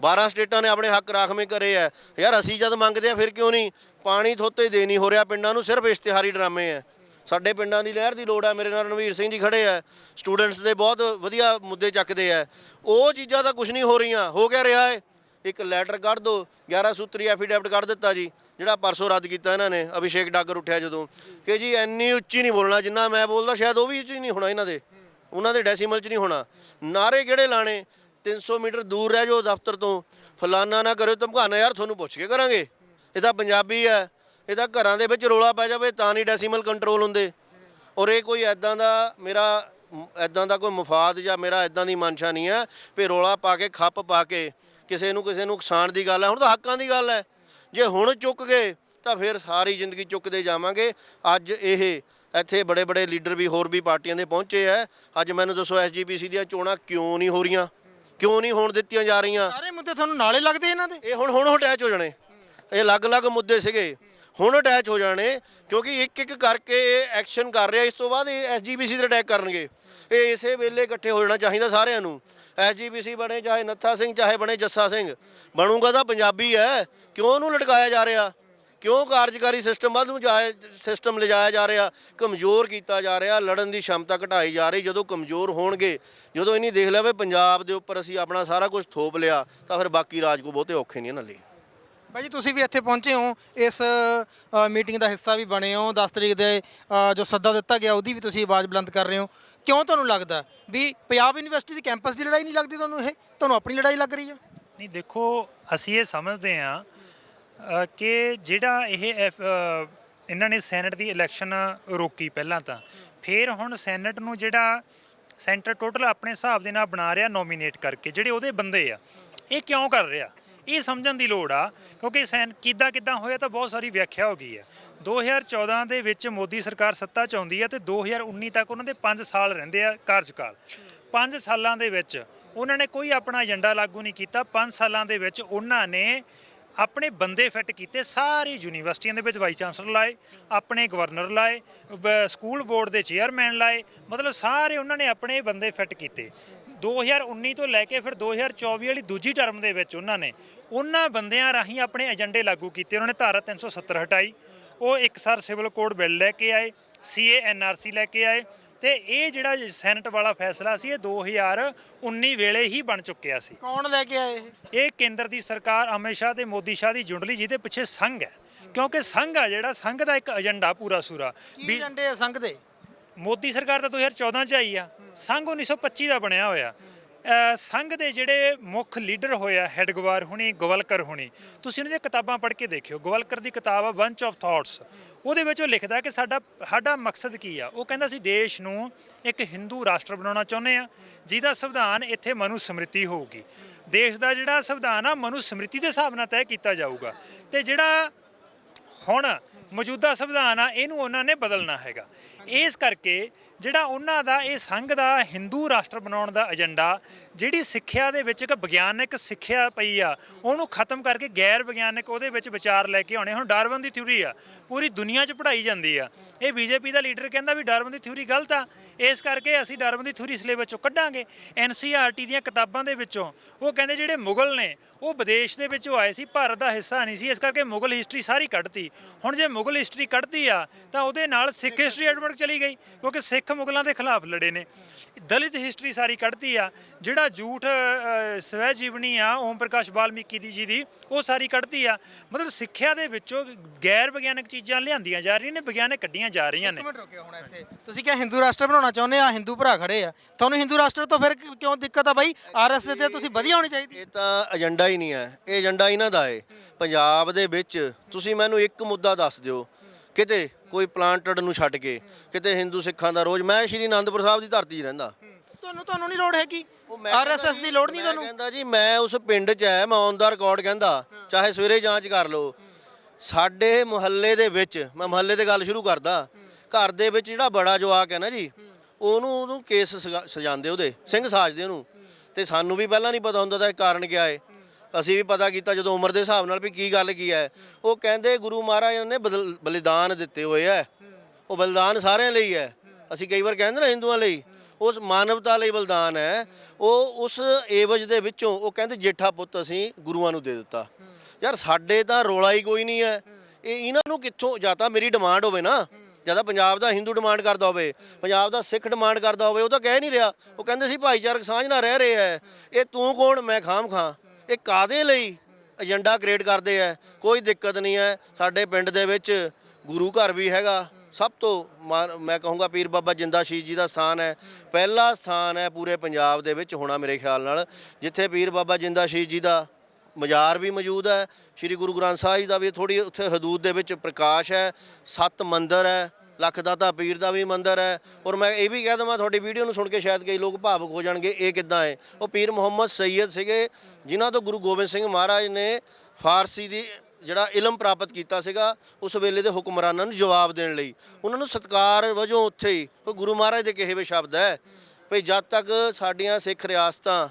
12 ਸਟੇਟਾਂ ਨੇ ਆਪਣੇ ਹੱਕ ਰਾਖਵੇਂ ਕਰੇ ਆ। ਯਾਰ ਅਸੀਂ ਜਦ ਮੰਗਦੇ ਆ ਫਿਰ ਕਿਉਂ ਨਹੀਂ? ਪਾਣੀ ਥੋਤੇ ਦੇ ਨਹੀਂ ਹੋ ਰਿਹਾ, ਪਿੰਡਾਂ ਨੂੰ ਸਿਰਫ ਇਸ਼ਤਿਹਾਰੀ ਡਰਾਮੇ ਆ। ਸਾਡੇ ਪਿੰਡਾਂ ਦੀ ਲਹਿਰ ਦੀ ਲੋੜ ਹੈ, ਮੇਰੇ ਨਾਲ ਰਣਵੀਰ ਸਿੰਘ ਜੀ ਖੜੇ ਆ ਸਟੂਡੈਂਟਸ ਦੇ ਬਹੁਤ ਵਧੀਆ ਮੁੱਦੇ ਚੱਕਦੇ ਆ ਉਹ ਚੀਜ਼ਾਂ ਤਾਂ ਕੁਝ ਨਹੀਂ ਹੋ ਰਹੀਆਂ, ਹੋ ਗਿਆ ਰਿਹਾ ਹੈ? ਇੱਕ ਲੈਟਰ ਕੱਢ ਦੋ 11 ਸੂਤਰੀ ਐਫੀਡੈਵਿਟ ਕੱਢ ਦਿੱਤਾ ਜੀ, ਜਿਹੜਾ ਪਰਸੋਂ ਰੱਦ ਕੀਤਾ ਇਹਨਾਂ ਨੇ, ਅਭਿਸ਼ੇਕ ਡਾਗਰ ਉੱਠਿਆ ਜਦੋਂ। ਕਿ ਜੀ ਇੰਨੀ ਉੱਚੀ ਨਹੀਂ ਬੋਲਣਾ, ਜਿੰਨਾ ਮੈਂ ਬੋਲਦਾ, ਸ਼ਾਇਦ ਉਹ ਵੀ ਉੱਚੀ ਨਹੀਂ ਹੋਣਾ ਇਹਨਾਂ ਦੇ। ਉਹਨਾਂ ਦੇ ਡੈਸੀਮਲ 'ਚ ਨਹੀਂ ਹੋਣਾ। ਨਾਰੇ ਕਿਹੜੇ ਲਾਣੇ? 300 ਮੀਟਰ ਦੂਰ ਰਹਿ ਜਾਓ ਦਫ਼ਤਰ ਤੋਂ। ਫਲਾਨਾ ਨਾ ਕਰਿਓ ਧਮਕਾਣਾ ਯਾਰ ਤੁਹਾਨੂੰ ਪੁੱਛ ਕੇ ਕਰਾਂਗੇ। ਇਹ ਤਾਂ ਪੰਜਾਬੀ ਹੈ। ਇਹ ਤਾਂ ਘਰਾਂ ਦੇ ਵਿੱਚ ਰੋਲਾ ਪੈ ਜਾਵੇ ਤਾਂ ਨਹੀਂ ਡੈਸੀਮਲ ਕੰਟਰੋਲ ਹੁੰਦੇ। ਔਰ ਇਹ ਕੋਈ ਐਦਾਂ ਦਾ ਮੇਰਾ ਐਦਾਂ ਦਾ ਕੋਈ ਮਫਾਦ ਜਾਂ ਮੇਰਾ ਐਦਾਂ ਦੀ ਮਨਸ਼ਾ ਨਹੀਂ ਹੈ ਵੀ ਰੋਲਾ ਪਾ ਕੇ ਖੱਪ ਪਾ ਕੇ ਕਿਸੇ ਨੂੰ ਕਿਸੇ ਨੂੰ ਨੁਕਸਾਨ ਦੀ ਗੱਲ ਹੈ। ਹੁਣ ਤਾਂ ਹੱਕਾਂ ਦੀ ਗੱਲ ਹੈ। ਜੇ ਹੁਣ ਚੁੱਕ ਗਏ ਤਾਂ ਫਿਰ ਸਾਰੀ ਜ਼ਿੰਦਗੀ ਚੁੱਕਦੇ ਜਾਵਾਂਗੇ। ਅੱਜ ਇਹ ਇੱਥੇ ਬੜੇ ਬੜੇ ਲੀਡਰ ਵੀ ਹੋਰ ਵੀ ਪਾਰਟੀਆਂ ਦੇ ਪਹੁੰਚੇ ਐ ਅੱਜ ਮੈਨੂੰ ਦੱਸੋ ਐਸਜੀਪੀਸੀ ਦੀਆਂ ਚੋਣਾਂ ਕਿਉਂ ਨਹੀਂ ਹੋ ਰਹੀਆਂ? ਕਿਉਂ ਨਹੀਂ ਹੋਣ ਦਿੱਤੀਆਂ ਜਾ ਰਹੀਆਂ? ਸਾਰੇ ਮੁੱਦੇ ਤੁਹਾਨੂੰ ਨਾਲੇ ਲੱਗਦੇ ਇਹਨਾਂ ਦੇ? ਇਹ ਹੁਣ ਹੁਣ ਅਟੈਚ ਹੋ ਜਾਣੇ। ਇਹ ਅਲੱਗ-ਅਲੱਗ ਮੁੱਦੇ ਸੀਗੇ। ਹੁਣ ਅਟੈਚ ਹੋ ਜਾਣੇ, ਕਿਉਂਕਿ ਇੱਕ ਇੱਕ ਕਰਕੇ ਇਹ ਐਕਸ਼ਨ ਕਰ ਰਿਹਾ, ਇਸ ਤੋਂ ਬਾਅਦ ਇਹ ਐਸਜੀਪੀਸੀ ਤੇ ਅਟੈਕ ਕਰਨਗੇ। ਇਹ ਇਸੇ ਵੇਲੇ ਇਕੱਠੇ ਹੋ ਜਾਣਾ ਚਾਹੀਦਾ ਸਾਰਿਆਂ ਨੂੰ। ਐਸਜੀਪੀਸੀ ਬਣੇ, ਚਾਹੇ ਨੱਥਾ ਸਿੰਘ, ਚਾਹੇ ਬਣੇ ਜੱਸਾ ਸਿੰਘ। ਬਣੂਗਾ ਤਾਂ ਪੰਜਾਬੀ ਹੈ। ਕਿਉਂ ਉਹਨੂੰ ਲਟਕਾਇਆ ਜਾ ਰਿਹਾ? ਕਿਉਂ ਕਾਰਜਕਾਰੀ ਸਿਸਟਮ ਵੱਲ ਨੂੰ ਜਾਇਆ ਸਿਸਟਮ ਲਿਜਾਇਆ ਜਾ ਰਿਹਾ? ਕਮਜ਼ੋਰ ਕੀਤਾ ਜਾ ਰਿਹਾ। ਲੜਨ ਦੀ ਸ਼ਮਤਾ ਘਟਾਈ ਜਾ ਰਹੀ। ਜਦੋਂ ਕਮਜ਼ੋਰ ਹੋਣਗੇ, ਜਦੋਂ ਇਹਨੀ ਦੇਖ ਲਿਆ ਵੀ ਪੰਜਾਬ ਦੇ ਉੱਪਰ ਅਸੀਂ ਆਪਣਾ ਸਾਰਾ ਕੁਝ ਥੋਪ ਲਿਆ, ਤਾਂ ਫਿਰ ਬਾਕੀ ਰਾਜ ਕੋ ਬਹੁਤੇ ਔਖੇ ਨਹੀਂ ਇਹਨਾਂ ਲਈ ਬਾਈ ਜੀ ਤੁਸੀਂ ਵੀ ਇੱਥੇ ਪਹੁੰਚੇ ਹੋ। ਇਸ ਮੀਟਿੰਗ ਦਾ ਹਿੱਸਾ ਵੀ ਬਣੇ ਹੋ। 10 ਤਰੀਕ ਦੇ ਅ, ਜੋ ਸੱਦਾ ਦਿੱਤਾ ਗਿਆ ਉਹਦੀ ਵੀ ਤੁਸੀਂ ਆਵਾਜ਼ ਬੁਲੰਦ ਕਰ ਰਹੇ ਹੋ। ਕਿਉਂ ਤੁਹਾਨੂੰ ਲੱਗਦਾ ਵੀ ਪੰਜਾਬ ਯੂਨੀਵਰਸਿਟੀ ਦੀ ਕੈਂਪਸ ਦੀ ਲੜਾਈ ਨਹੀਂ ਲੱਗਦੀ ਤੁਹਾਨੂੰ ਇਹ? ਤੁਹਾਨੂੰ ਆਪਣੀ ਲੜਾਈ ਲੱਗ ਰਹੀ ਆ? ਨਹੀਂ ਦੇਖੋ ਅਸੀਂ ਇਹ ਸਮਝਦੇ ਹਾਂ ਕਿ ਜਿਹੜਾ ਇਹ ਐਫ- ਅ, ਇਹਨਾਂ ਨੇ ਸੈਨੇਟ ਦੀ ਇਲੈਕਸ਼ਨ ਰੋਕੀ ਪਹਿਲਾਂ ਤਾਂ। ਫਿਰ ਹੁਣ ਸੈਨੇਟ ਨੂੰ ਜਿਹੜਾ ਸੈਂਟਰ ਟੋਟਲ ਆਪਣੇ ਹਿਸਾਬ ਦੇ ਨਾਲ ਬਣਾ ਰਿਹਾ ਨੋਮੀਨੇਟ ਕਰਕੇ ਜਿਹੜੇ ਉਹਦੇ ਬੰਦੇ ਆ ਇਹ ਕਿਉਂ ਕਰ ਰਿਹਾ? ਇਹ ਸਮਝਣ ਦੀ ਲੋੜ ਆ, ਕਿਉਂਕਿ ਸੈਨ ਕਿੱਦਾਂ ਕਿੱਦਾਂ ਹੋਇਆ ਤਾਂ ਬਹੁਤ ਸਾਰੀ ਵਿਆਖਿਆ ਹੋ ਗਈ ਹੈ 2014 ਦੇ ਵਿੱਚ ਮੋਦੀ ਸਰਕਾਰ ਸੱਤਾ 'ਚ ਆਉਂਦੀ ਹੈ ਤੇ 2019 ਤੱਕ ਉਹਨਾਂ ਦੇ 5 ਸਾਲ ਰਹਿੰਦੇ ਆ ਕਾਰਜਕਾਲ। 5 ਸਾਲਾਂ ਦੇ ਵਿੱਚ ਉਹਨਾਂ ਨੇ ਕੋਈ ਆਪਣਾ ਏਜੰਡਾ ਲਾਗੂ ਨਹੀਂ ਕੀਤਾ 5 ਸਾਲਾਂ ਦੇ ਵਿੱਚ ਉਹਨਾਂ ਨੇ ਆਪਣੇ ਬੰਦੇ ਫਿੱਟ ਕੀਤੇ, ਸਾਰੀ ਯੂਨੀਵਰਸਿਟੀਆਂ ਦੇ ਵਿੱਚ ਵਾਈਸ ਚਾਂਸਲਰ ਲਾਏ, ਆਪਣੇ ਗਵਰਨਰ ਲਾਏ ਸਕੂਲ ਬੋਰਡ ਦੇ ਚੇਅਰਮੈਨ ਲਾਏ, ਮਤਲਬ ਸਾਰੇ ਉਹਨਾਂ ਨੇ ਆਪਣੇ ਬੰਦੇ ਫਿੱਟ ਕੀਤੇ। 2019 ਤੋਂ ਲੈ ਕੇ ਫਿਰ 2024 ਵਾਲੀ ਦੂਜੀ ਟਰਮ ਦੇ ਵਿੱਚ ਉਹਨਾਂ ਨੇ ਉਹਨਾਂ ਬੰਦਿਆਂ ਰਾਹੀਂ ਆਪਣੇ ਏਜੰਡੇ ਲਾਗੂ ਕੀਤੇ। ਉਹਨਾਂ ਨੇ ਧਾਰਾ 370 ਹਟਾਈ। ਉਹ ਇੱਕ ਸਰ ਸਿਵਲ ਕੋਡ ਬਿੱਲ ਲੈ ਕੇ ਆਏ ਸੀਏ ਐਨਆਰਸੀ ਲੈ ਕੇ ਆਏ ਤੇ ਇਹ ਜਿਹੜਾ ਸੈਨੇਟ ਵਾਲਾ ਫੈਸਲਾ ਸੀ ਇਹ 2019 ਵੇਲੇ ਹੀ ਬਣ ਚੁੱਕਿਆ ਸੀ। ਕੌਣ ਲੈ ਕੇ ਆਏ ਇਹ? ਇਹ ਕੇਂਦਰ ਦੀ ਸਰਕਾਰ ਅਮਿਤ ਸ਼ਾਹ ਤੇ ਮੋਦੀ ਸ਼ਾਹ ਦੀ ਜੁੰਡਲੀ ਜਿਹਦੇ ਪਿੱਛੇ ਸੰਘ ਹੈ। ਕਿਉਂਕਿ ਸੰਘ ਆ ਜਿਹੜਾ ਸੰਘ ਦਾ ਇੱਕ ਏਜੰਡਾ ਪੂਰਾ ਸੂਰਾ। ਕੀ ਏਜੰਡੇ ਸੰਘ ਦੇ? ਮੋਦੀ ਸਰਕਾਰ ਤਾਂ 2014 ਚ ਆਈ ਆ। ਸੰਘ 1925 ਦਾ ਬਣਿਆ ਹੋਇਆ। ਸੰਘ ਦੇ ਜਿਹੜੇ ਮੁੱਖ ਲੀਡਰ ਹੋਇਆ ਹੈਡਗਵਾਰ ਹੁਣੀ, ਗਵਲਕਰ ਹੁਣੀ, ਤੁਸੀਂ ਉਹਨਾਂ ਦੀਆਂ ਕਿਤਾਬਾਂ ਪੜ੍ਹ ਕੇ ਦੇਖਿਓ। ਗਵਲਕਰ ਦੀ ਕਿਤਾਬ ਆ ਬੰਚ ਆਫ ਥਾਟਸ ਉਹਦੇ ਵਿੱਚ ਉਹ ਲਿਖਦਾ ਕਿ ਸਾਡਾ ਸਾਡਾ ਮਕਸਦ ਕੀ ਆ? ਉਹ ਕਹਿੰਦਾ ਸੀ ਦੇਸ਼ ਨੂੰ ਇੱਕ ਹਿੰਦੂ ਰਾਸ਼ਟਰ ਬਣਾਉਣਾ ਚਾਹੁੰਦੇ ਆ, ਜਿਹਦਾ ਸੰਵਿਧਾਨ ਇੱਥੇ ਮਨੂ ਸਮ੍ਰਿਤੀ ਹੋਊਗੀ। ਦੇਸ਼ ਦਾ ਜਿਹੜਾ ਸੰਵਿਧਾਨ ਆ ਮਨੂ ਸਮ੍ਰਿਤੀ ਦੇ ਹਿਸਾਬ ਨਾਲ ਤੈਅ ਕੀਤਾ ਜਾਊਗਾ। ਤੇ ਜਿਹੜਾ ਹੁਣ ਮੌਜੂਦਾ ਸੰਵਿਧਾਨ ਆ, ਇਹਨੂੰ ਉਹਨਾਂ ਨੇ ਬਦਲਣਾ ਹੈਗਾ। ਇਸ ਕਰਕੇ ਜਿਹੜਾ ਉਹਨਾਂ ਦਾ, ਇਹ ਸੰਘ ਦਾ ਹਿੰਦੂ ਰਾਸ਼ਟਰ ਬਣਾਉਣ ਦਾ ਏਜੰਡਾ, ਜਿਹੜੀ ਸਿੱਖਿਆ ਦੇ ਵਿੱਚ ਇੱਕ ਵਿਗਿਆਨਕ ਸਿੱਖਿਆ ਪਈ ਆ, ਉਹਨੂੰ ਖਤਮ ਕਰਕੇ ਗੈਰ ਵਿਗਿਆਨਕ ਉਹਦੇ ਵਿੱਚ ਵਿਚਾਰ ਲੈ ਕੇ ਆਉਣੇ ਹੁਣ ਡਾਰਵਨ ਦੀ ਥਿਊਰੀ ਆ, ਪੂਰੀ ਦੁਨੀਆ 'ਚ ਪੜ੍ਹਾਈ ਜਾਂਦੀ ਆ। ਇਹ ਬੀਜੇਪੀ ਦਾ ਲੀਡਰ ਕਹਿੰਦਾ ਵੀ ਡਾਰਵਨ ਦੀ ਥਿਊਰੀ ਗਲਤ ਆ। ਇਸ ਕਰਕੇ ਅਸੀਂ ਡਾਰਵਨ ਦੀ ਥਿਊਰੀ ਸਿਲੇਬਸ ਚੋਂ ਕੱਢਾਂਗੇ। ਐਨਸੀਆਰਟੀ ਦੀਆਂ ਕਿਤਾਬਾਂ ਦੇ ਵਿੱਚੋਂ, ਉਹ ਕਹਿੰਦੇ ਜਿਹੜੇ ਮੁਗਲ ਨੇ ਉਹ ਵਿਦੇਸ਼ ਦੇ ਵਿੱਚੋਂ ਆਏ ਸੀ ਭਾਰਤ ਦਾ ਹਿੱਸਾ ਨਹੀਂ ਸੀ ਇਸ ਕਰਕੇ ਮੁਗਲ ਹਿਸਟਰੀ ਸਾਰੀ ਕੱਢਤੀ। ਹੁਣ ਜੇ ਮੁਗਲ ਹਿਸਟਰੀ ਕੱਢਤੀ ਆ ਤਾਂ ਉਹਦੇ ਨਾਲ ਸਿੱਖ ਹਿਸਟਰੀ ਐਡਵਰਟ ਚਲੀ ਗਈ ਕਿਉਂਕਿ ਸਿੱਖ ਮੁਗਲਾਂ ਦੇ ਖਿਲਾਫ ਲੜੇ ਨੇ। ਦਲਿਤ ਹਿਸਟਰੀ ਸਾਰੀ ਕੱਢਤੀ ਆ ਜਿਹੜਾ ਝੂਠ ਸਵੈ ਜੀਵਨੀ ਆ ਓਮ ਪ੍ਰਕਾਸ਼ ਵਾਲਮੀਕੀ ਦੀ ਜੀ ਦੀ ਉਹ ਸਾਰੀ ਕੱਢਤੀ ਆ। ਮਤਲਬ ਸਿੱਖਿਆ ਦੇ ਵਿੱਚੋਂ ਗੈਰ ਵਿਗਿਆਨਕ ਚੀਜ਼ਾਂ ਲਿਆਂਦੀਆਂ ਜਾ ਰਹੀਆਂ ਨੇ ਵਿਗਿਆਨਕ ਕੱਢੀਆਂ ਜਾ ਰਹੀਆਂ ਨੇ। ਇੱਕ ਮਿੰਟ ਰੁਕਿਓ ਹੁਣ ਇੱਥੇ। ਤੁਸੀਂ ਕਿਹਾ ਹਿੰਦੂ ਰਾਸ਼ਟਰ ਬਣਾਉਣਾ ਚਾਹੁੰਦੇ ਆ ਹਿੰਦੂ ਭਰਾ ਖੜੇ ਆ। ਤੁਹਾਨੂੰ ਹਿੰਦੂ ਰਾਸ਼ਟਰ ਤੋਂ ਫਿਰ ਕਿਉਂ ਦਿੱਕਤ ਆ ਬਾਈ? ਆਰਐਸਐਸ ਤੇ ਤੁਸੀਂ ਵਧੀਆ ਹੋਣੀ ਚਾਹੀਦੀ। ਇਹ ਤਾਂ ਏਜੰਡਾ ਹੀ ਨਹੀਂ ਹੈ। ਇਹ ਏਜੰਡਾ ਇਹਨਾਂ ਦਾ ਹੈ ਪੰਜਾਬ ਦੇ ਵਿੱਚ ਤੁਸੀਂ ਮੈਨੂੰ ਇੱਕ ਮੁੱਦਾ ਦੱਸ ਦਿਓ। ਕਿਤੇ ਕੋਈ ਪਲਾਂਟਡ ਨੂੰ ਛੱਡ ਕੇ ਕਿਤੇ ਹਿੰਦੂ ਸਿੱਖਾਂ ਦਾ ਰੋਜ਼ ਮੈਂ ਸ਼੍ਰੀ ਅਨੰਦਪੁਰ ਸਾਹਿਬ ਦੀ ਧਰਤੀ 'ਚ ਰਹਿੰਦਾ। ਤੁਹਾਨੂੰ ਤੁਹਾਨੂੰ ਨਹੀਂ ਲੋੜ ਹੈਗੀ? ਆਰਐਸਐਸ ਦੀ ਲੋੜ ਨਹੀਂ ਤੁਹਾਨੂੰ? ਕਹਿੰਦਾ ਜੀ ਮੈਂ ਉਸ ਪਿੰਡ 'ਚ ਹੈ ਮੈਂ ਔਨ ਦਾ ਰਿਕਾਰਡ ਕਹਿੰਦਾ ਚਾਹੇ ਸਵੇਰੇ ਜਾਂਚ ਕਰ ਲਓ। ਸਾਡੇ ਮੁਹੱਲੇ ਦੇ ਵਿੱਚ ਮੈਂ ਮੁਹੱਲੇ ਤੇ ਗੱਲ ਸ਼ੁਰੂ ਕਰਦਾ ਘਰ ਦੇ ਵਿੱਚ ਜਿਹੜਾ ਬੜਾ ਜਵਾਕ ਹੈ ਨਾ ਜੀ ਉਹਨੂੰ ਉਹਨੂੰ ਕੇਸ ਸਜਾਉਂਦੇ ਉਹਦੇ ਸਿੰਘ ਸਾਜਦੇ ਉਹਨੂੰ। ਤੇ ਸਾਨੂੰ ਵੀ ਪਹਿਲਾਂ ਨਹੀਂ ਪਤਾ ਹੁੰਦਾ ਤਾਂ ਇਹ ਕਾਰਨ ਕੀ ਹੈ ਅਸੀਂ ਵੀ ਪਤਾ ਕੀਤਾ ਜਦੋਂ ਉਮਰ ਦੇ ਹਿਸਾਬ ਨਾਲ ਵੀ ਕੀ ਗੱਲ ਕੀ ਹੈ। ਉਹ ਕਹਿੰਦੇ ਗੁਰੂ ਮਹਾਰਾਜ ਨੇ ਬਦਲ- ਬਲੀਦਾਨ ਦਿੱਤੇ ਹੋਏ ਹੈ। ਉਹ ਬਲੀਦਾਨ ਸਾਰਿਆਂ ਲਈ ਹੈ। ਅਸੀਂ ਕਈ ਵਾਰ ਕਹਿੰਦੇ ਨਾ ਹਿੰਦੂਆਂ ਲਈ, ਉਸ ਮਾਨਵਤਾ ਲਈ ਬਲੀਦਾਨ ਹੈ। ਉਹ ਉਸ ਏਵਜ ਦੇ ਵਿੱਚੋਂ ਉਹ ਕਹਿੰਦੇ ਜੇਠਾ ਪੁੱਤ ਅਸੀਂ ਗੁਰੂਆਂ ਨੂੰ ਦੇ ਦਿੱਤਾ। ਯਾਰ ਸਾਡੇ ਤਾਂ ਰੋਲਾ ਹੀ ਕੋਈ ਨਹੀਂ ਹੈ। ਇਹ ਇਹਨਾਂ ਨੂੰ ਕਿੱਥੋਂ, ਜਾਂ ਤਾਂ ਮੇਰੀ ਡਿਮਾਂਡ ਹੋਵੇ ਨਾ, ਜਾਂ ਤਾਂ ਪੰਜਾਬ ਦਾ ਹਿੰਦੂ ਡਿਮਾਂਡ ਕਰਦਾ ਹੋਵੇ, ਪੰਜਾਬ ਦਾ ਸਿੱਖ ਡਿਮਾਂਡ ਕਰਦਾ ਹੋਵੇ, ਉਹ ਤਾਂ ਕਹਿ ਨਹੀਂ ਰਿਹਾ। ਉਹ ਕਹਿੰਦੇ ਸੀ ਭਾਈਚਾਰਕ ਸਾਂਝ ਨਾਲ ਰਹਿ ਰਹੇ ਹੈ। ਇਹ ਤੂੰ ਕੌਣ? ਮੈਂ ਖਾਮ ਖਾਂ। ਇਹ ਕਾਦੇ ਲਈ ਏਜੰਡਾ ਕ੍ਰੀਏਟ ਕਰਦੇ ਐ ਕੋਈ ਦਿੱਕਤ ਨਹੀਂ ਹੈ। ਸਾਡੇ ਪਿੰਡ ਦੇ ਵਿੱਚ ਗੁਰੂ ਘਰ ਵੀ ਹੈਗਾ। ਸਭ ਤੋਂ ਮਾਨ- ਮੈਂ ਕਹੂੰਗਾ ਪੀਰ ਬਾਬਾ ਜਿੰਦਾ ਸ਼ਹੀਦ ਜੀ ਦਾ ਸਥਾਨ ਹੈ। ਪਹਿਲਾ ਸਥਾਨ ਹੈ ਪੂਰੇ ਪੰਜਾਬ ਦੇ ਵਿੱਚ ਹੋਣਾ ਮੇਰੇ ਖਿਆਲ ਨਾਲ। ਜਿੱਥੇ ਪੀਰ ਬਾਬਾ ਜਿੰਦਾ ਸ਼ਹੀਦ ਜੀ ਦਾ ਮਜ਼ਾਰ ਵੀ ਮੌਜੂਦ ਹੈ। ਸ੍ਰੀ ਗੁਰੂ ਗ੍ਰੰਥ ਸਾਹਿਬ ਜੀ ਦਾ ਵੀ ਥੋੜੀ ਉੱਥੇ ਹਦੂਦ ਦੇ ਵਿੱਚ ਪ੍ਰਕਾਸ਼ ਹੈ। ਸੱਤ ਮੰਦਰ ਹੈ। ਲੱਖ ਦਾਤਾ ਪੀਰ ਦਾ ਵੀ ਮੰਦਰ ਹੈ। ਔਰ ਮੈਂ ਇਹ ਵੀ ਕਹਿ ਦਵਾਂ, ਤੁਹਾਡੀ ਵੀਡੀਓ ਨੂੰ ਸੁਣ ਕੇ ਸ਼ਾਇਦ ਕਈ ਲੋਕ ਭਾਵੁਕ ਹੋ ਜਾਣਗੇ, ਇਹ ਕਿੱਦਾਂ ਹੈ? ਉਹ ਪੀਰ ਮੁਹੰਮਦ ਸੈਯਦ ਸੀਗੇ, ਜਿਨ੍ਹਾਂ ਤੋਂ ਗੁਰੂ ਗੋਬਿੰਦ ਸਿੰਘ ਮਹਾਰਾਜ ਨੇ ਫਾਰਸੀ ਦੀ ਜਿਹੜਾ ਇਲਮ ਪ੍ਰਾਪਤ ਕੀਤਾ ਸੀਗਾ, ਉਸ ਵੇਲੇ ਦੇ ਹੁਕਮਰਾਨਾਂ ਨੂੰ ਜਵਾਬ ਦੇਣ ਲਈ। ਉਹਨਾਂ ਨੂੰ ਸਤਕਾਰ ਵਜੋਂ ਉੱਥੇ ਹੀ ਉਹ ਗੁਰੂ ਮਹਾਰਾਜ ਦੇ ਕਹੇ ਹੋਏ ਸ਼ਬਦ ਹੈ? ਭਈ ਜਦ ਤੱਕ ਸਾਡੀਆਂ ਸਿੱਖ ਰਿਆਸਤਾਂ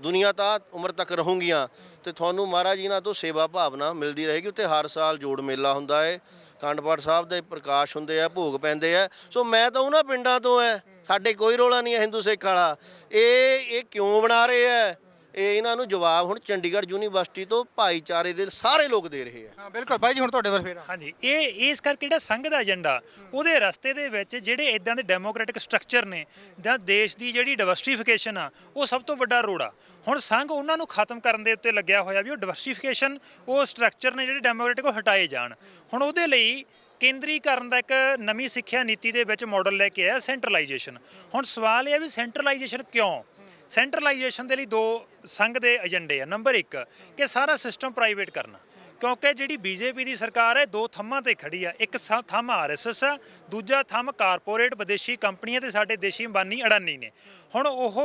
ਦੁਨੀਆ ਤਾਂ ਉਮਰ ਤੱਕ ਰਹੂੰਗੀਆਂ, ਤੇ ਤੁਹਾਨੂੰ ਮਹਾਰਾਜ ਜੀ ਨਾਲ ਤੋਂ ਸੇਵਾ ਭਾਵਨਾ ਮਿਲਦੀ ਰਹੇਗੀ, ਉੱਥੇ ਹਰ ਸਾਲ ਜੋੜ ਮੇਲਾ ਹੁੰਦਾ ਹੈ। ਅਖੰਡ ਪਾਠ ਸਾਹਿਬ ਦੇ ਪ੍ਰਕਾਸ਼ ਹੁੰਦੇ ਆ, ਭੋਗ ਪੈਂਦੇ ਆ। ਸੋ ਮੈਂ ਤਾਂ ਉਹਨਾਂ ਪਿੰਡਾਂ ਤੋਂ ਐ। ਸਾਡੇ ਕੋਈ ਰੋਲਾ ਨਹੀਂ ਹੈ ਹਿੰਦੂ ਸਿੱਖ ਵਾਲਾ। ਇਹ ਇਹ ਕਿਉਂ ਬਣਾ ਰਹੇ ਐ? ਇਹ ਇਹਨਾਂ ਨੂੰ ਜਵਾਬ ਹੁਣ ਚੰਡੀਗੜ੍ਹ ਯੂਨੀਵਰਸਿਟੀ ਤੋਂ ਭਾਈਚਾਰੇ ਦੇ ਸਾਰੇ ਲੋਕ ਦੇ ਰਹੇ ਆ। ਹਾਂ ਬਿਲਕੁਲ ਬਾਈ ਜੀ ਹੁਣ ਤੁਹਾਡੇ ਵੱਲ ਫੇਰ ਹਾਂਜੀ ਇਹ ਇਸ ਕਰਕੇ ਜਿਹੜਾ ਸੰਘ ਦਾ ਏਜੰਡਾ ਉਹਦੇ ਰਸਤੇ ਦੇ ਵਿੱਚ ਜਿਹੜੇ ਇਦਾਂ ਦੇ ਡੈਮੋਕ੍ਰੈਟਿਕ ਸਟਰਕਚਰ ਨੇ ਜਾਂ ਦੇਸ਼ ਦੀ ਜਿਹੜੀ ਡਿਵਰਸਿਫਿਕੇਸ਼ਨ ਆ ਉਹ ਸਭ ਤੋਂ ਵੱਡਾ ਰੋੜ। ਆ ਹੁਣ ਸੰਘ ਉਹਨਾਂ ਨੂੰ ਖਤਮ ਕਰਨ ਦੇ ਉੱਤੇ ਲੱਗਿਆ ਹੋਇਆ ਵੀ ਉਹ ਡਿਵਰਸਿਫਿਕੇਸ਼ਨ ਉਹ ਸਟਰਕਚਰ ਨੇ ਜਿਹੜੇ ਡੈਮੋਕ੍ਰੈਟਿਕ ਉਹ ਹਟਾਏ ਜਾਣ। ਹੁਣ ਉਹਦੇ ਲਈ ਕੇਂਦਰੀਕਰਨ ਦਾ ਇੱਕ ਨਵੀਂ ਸਿੱਖਿਆ ਨੀਤੀ ਦੇ ਵਿੱਚ ਮਾਡਲ ਲੈ ਕੇ ਆਇਆ ਸੈਂਟਰਲਾਈਜੇਸ਼ਨ ਹੁਣ ਸਵਾਲ ਇਹ ਹੈ ਵੀ ਸੈਂਟਰਲਾਈਜੇਸ਼ਨ ਕਿਉਂ? ਸੈਂਟਰਲਾਈਜੇਸ਼ਨ ਦੇ ਲਈ ਦੋ ਸੰਘ ਦੇ ਏਜੰਡੇ ਆ। ਨੰਬਰ 1 ਕਿ ਸਾਰਾ ਸਿਸਟਮ ਪ੍ਰਾਈਵੇਟ ਕਰਨਾ। ਕਿਉਂਕਿ ਜਿਹੜੀ ਬੀਜੇਪੀ ਦੀ ਸਰਕਾਰ ਹੈ, ਦੋ ਥੰਮਾਂ ਤੇ ਖੜੀ ਆ। ਇੱਕ ਸ- ਥੰਮ ਆਰਐਸਐਸ ਆ, ਦੂਜਾ ਥੰਮ ਕਾਰਪੋਰੇਟ ਵਿਦੇਸ਼ੀ ਕੰਪਨੀਆਂ ਤੇ ਸਾਡੇ ਦੇਸ਼ੀ ਅੰਬਾਨੀ ਅਡਾਨੀ ਨੇ। ਹੁਣ ਉਹ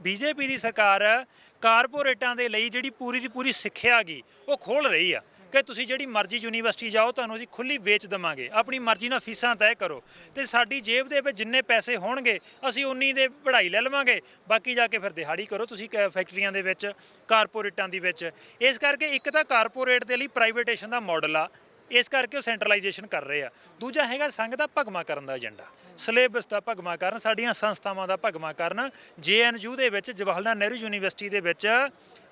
ਬੀਜੇਪੀ ਦੀ ਸਰਕਾਰ ਕਾਰਪੋਰੇਟਾਂ ਦੇ ਲਈ ਜਿਹੜੀ ਪੂਰੀ ਦੀ ਪੂਰੀ ਸਿੱਖਿਆ ਗਈ ਉਹ ਖੋਲ ਰਹੀ ਆ। ਕਿ ਤੁਸੀਂ ਜਿਹੜੀ ਮਰਜ਼ੀ ਯੂਨੀਵਰਸਿਟੀ ਜਾਓ, ਤੁਹਾਨੂੰ ਅਸੀਂ ਖੁੱਲੀ ਵੇਚ ਦਵਾਂਗੇ। ਆਪਣੀ ਮਰਜ਼ੀ ਨਾਲ ਫੀਸਾਂ ਤੈਅ ਕਰੋ। ਤੇ ਸਾਡੀ ਜੇਬ ਦੇ ਵਿੱਚ ਜਿੰਨੇ ਪੈਸੇ ਹੋਣਗੇ, ਅਸੀਂ ਉਨੀ ਦੇ ਪੜ੍ਹਾਈ ਲੈ ਲਵਾਂਗੇ। ਬਾਕੀ ਜਾ ਕੇ ਫਿਰ ਦਿਹਾੜੀ ਕਰੋ ਤੁਸੀਂ, ਕ- ਫੈਕਟਰੀਆਂ ਦੇ ਵਿੱਚ, ਕਾਰਪੋਰੇਟਾਂ ਦੇ ਵਿੱਚ। ਇਸ ਕਰਕੇ ਇੱਕ ਤਾਂ ਕਾਰਪੋਰੇਟ ਦੇ ਲਈ ਪ੍ਰਾਈਵੇਟੇਸ਼ਨ ਦਾ ਮਾਡਲ ਆ। ਇਸ ਕਰਕੇ ਉਹ ਸੈਂਟਰਲਾਈਜੇਸ਼ਨ ਕਰ ਰਹੇ ਆ। ਦੂਜਾ ਹੈਗਾ ਸੰਘ ਦਾ ਭਗਮਾ ਕਰਨ ਦਾ ਏਜੰਡਾ ਸਿਲੇਬਸ ਦਾ ਭਗਮਾ ਕਰਨ, ਸਾਡੀਆਂ ਸੰਸਥਾਵਾਂ ਦਾ ਭਗਮਾ ਕਰਨ। ਜੇਐਨਯੂ ਦੇ ਵਿੱਚ ਜਵਾਹਰ ਲਾਲ ਨਹਿਰੂ ਯੂਨੀਵਰਸਿਟੀ ਦੇ ਵਿੱਚ,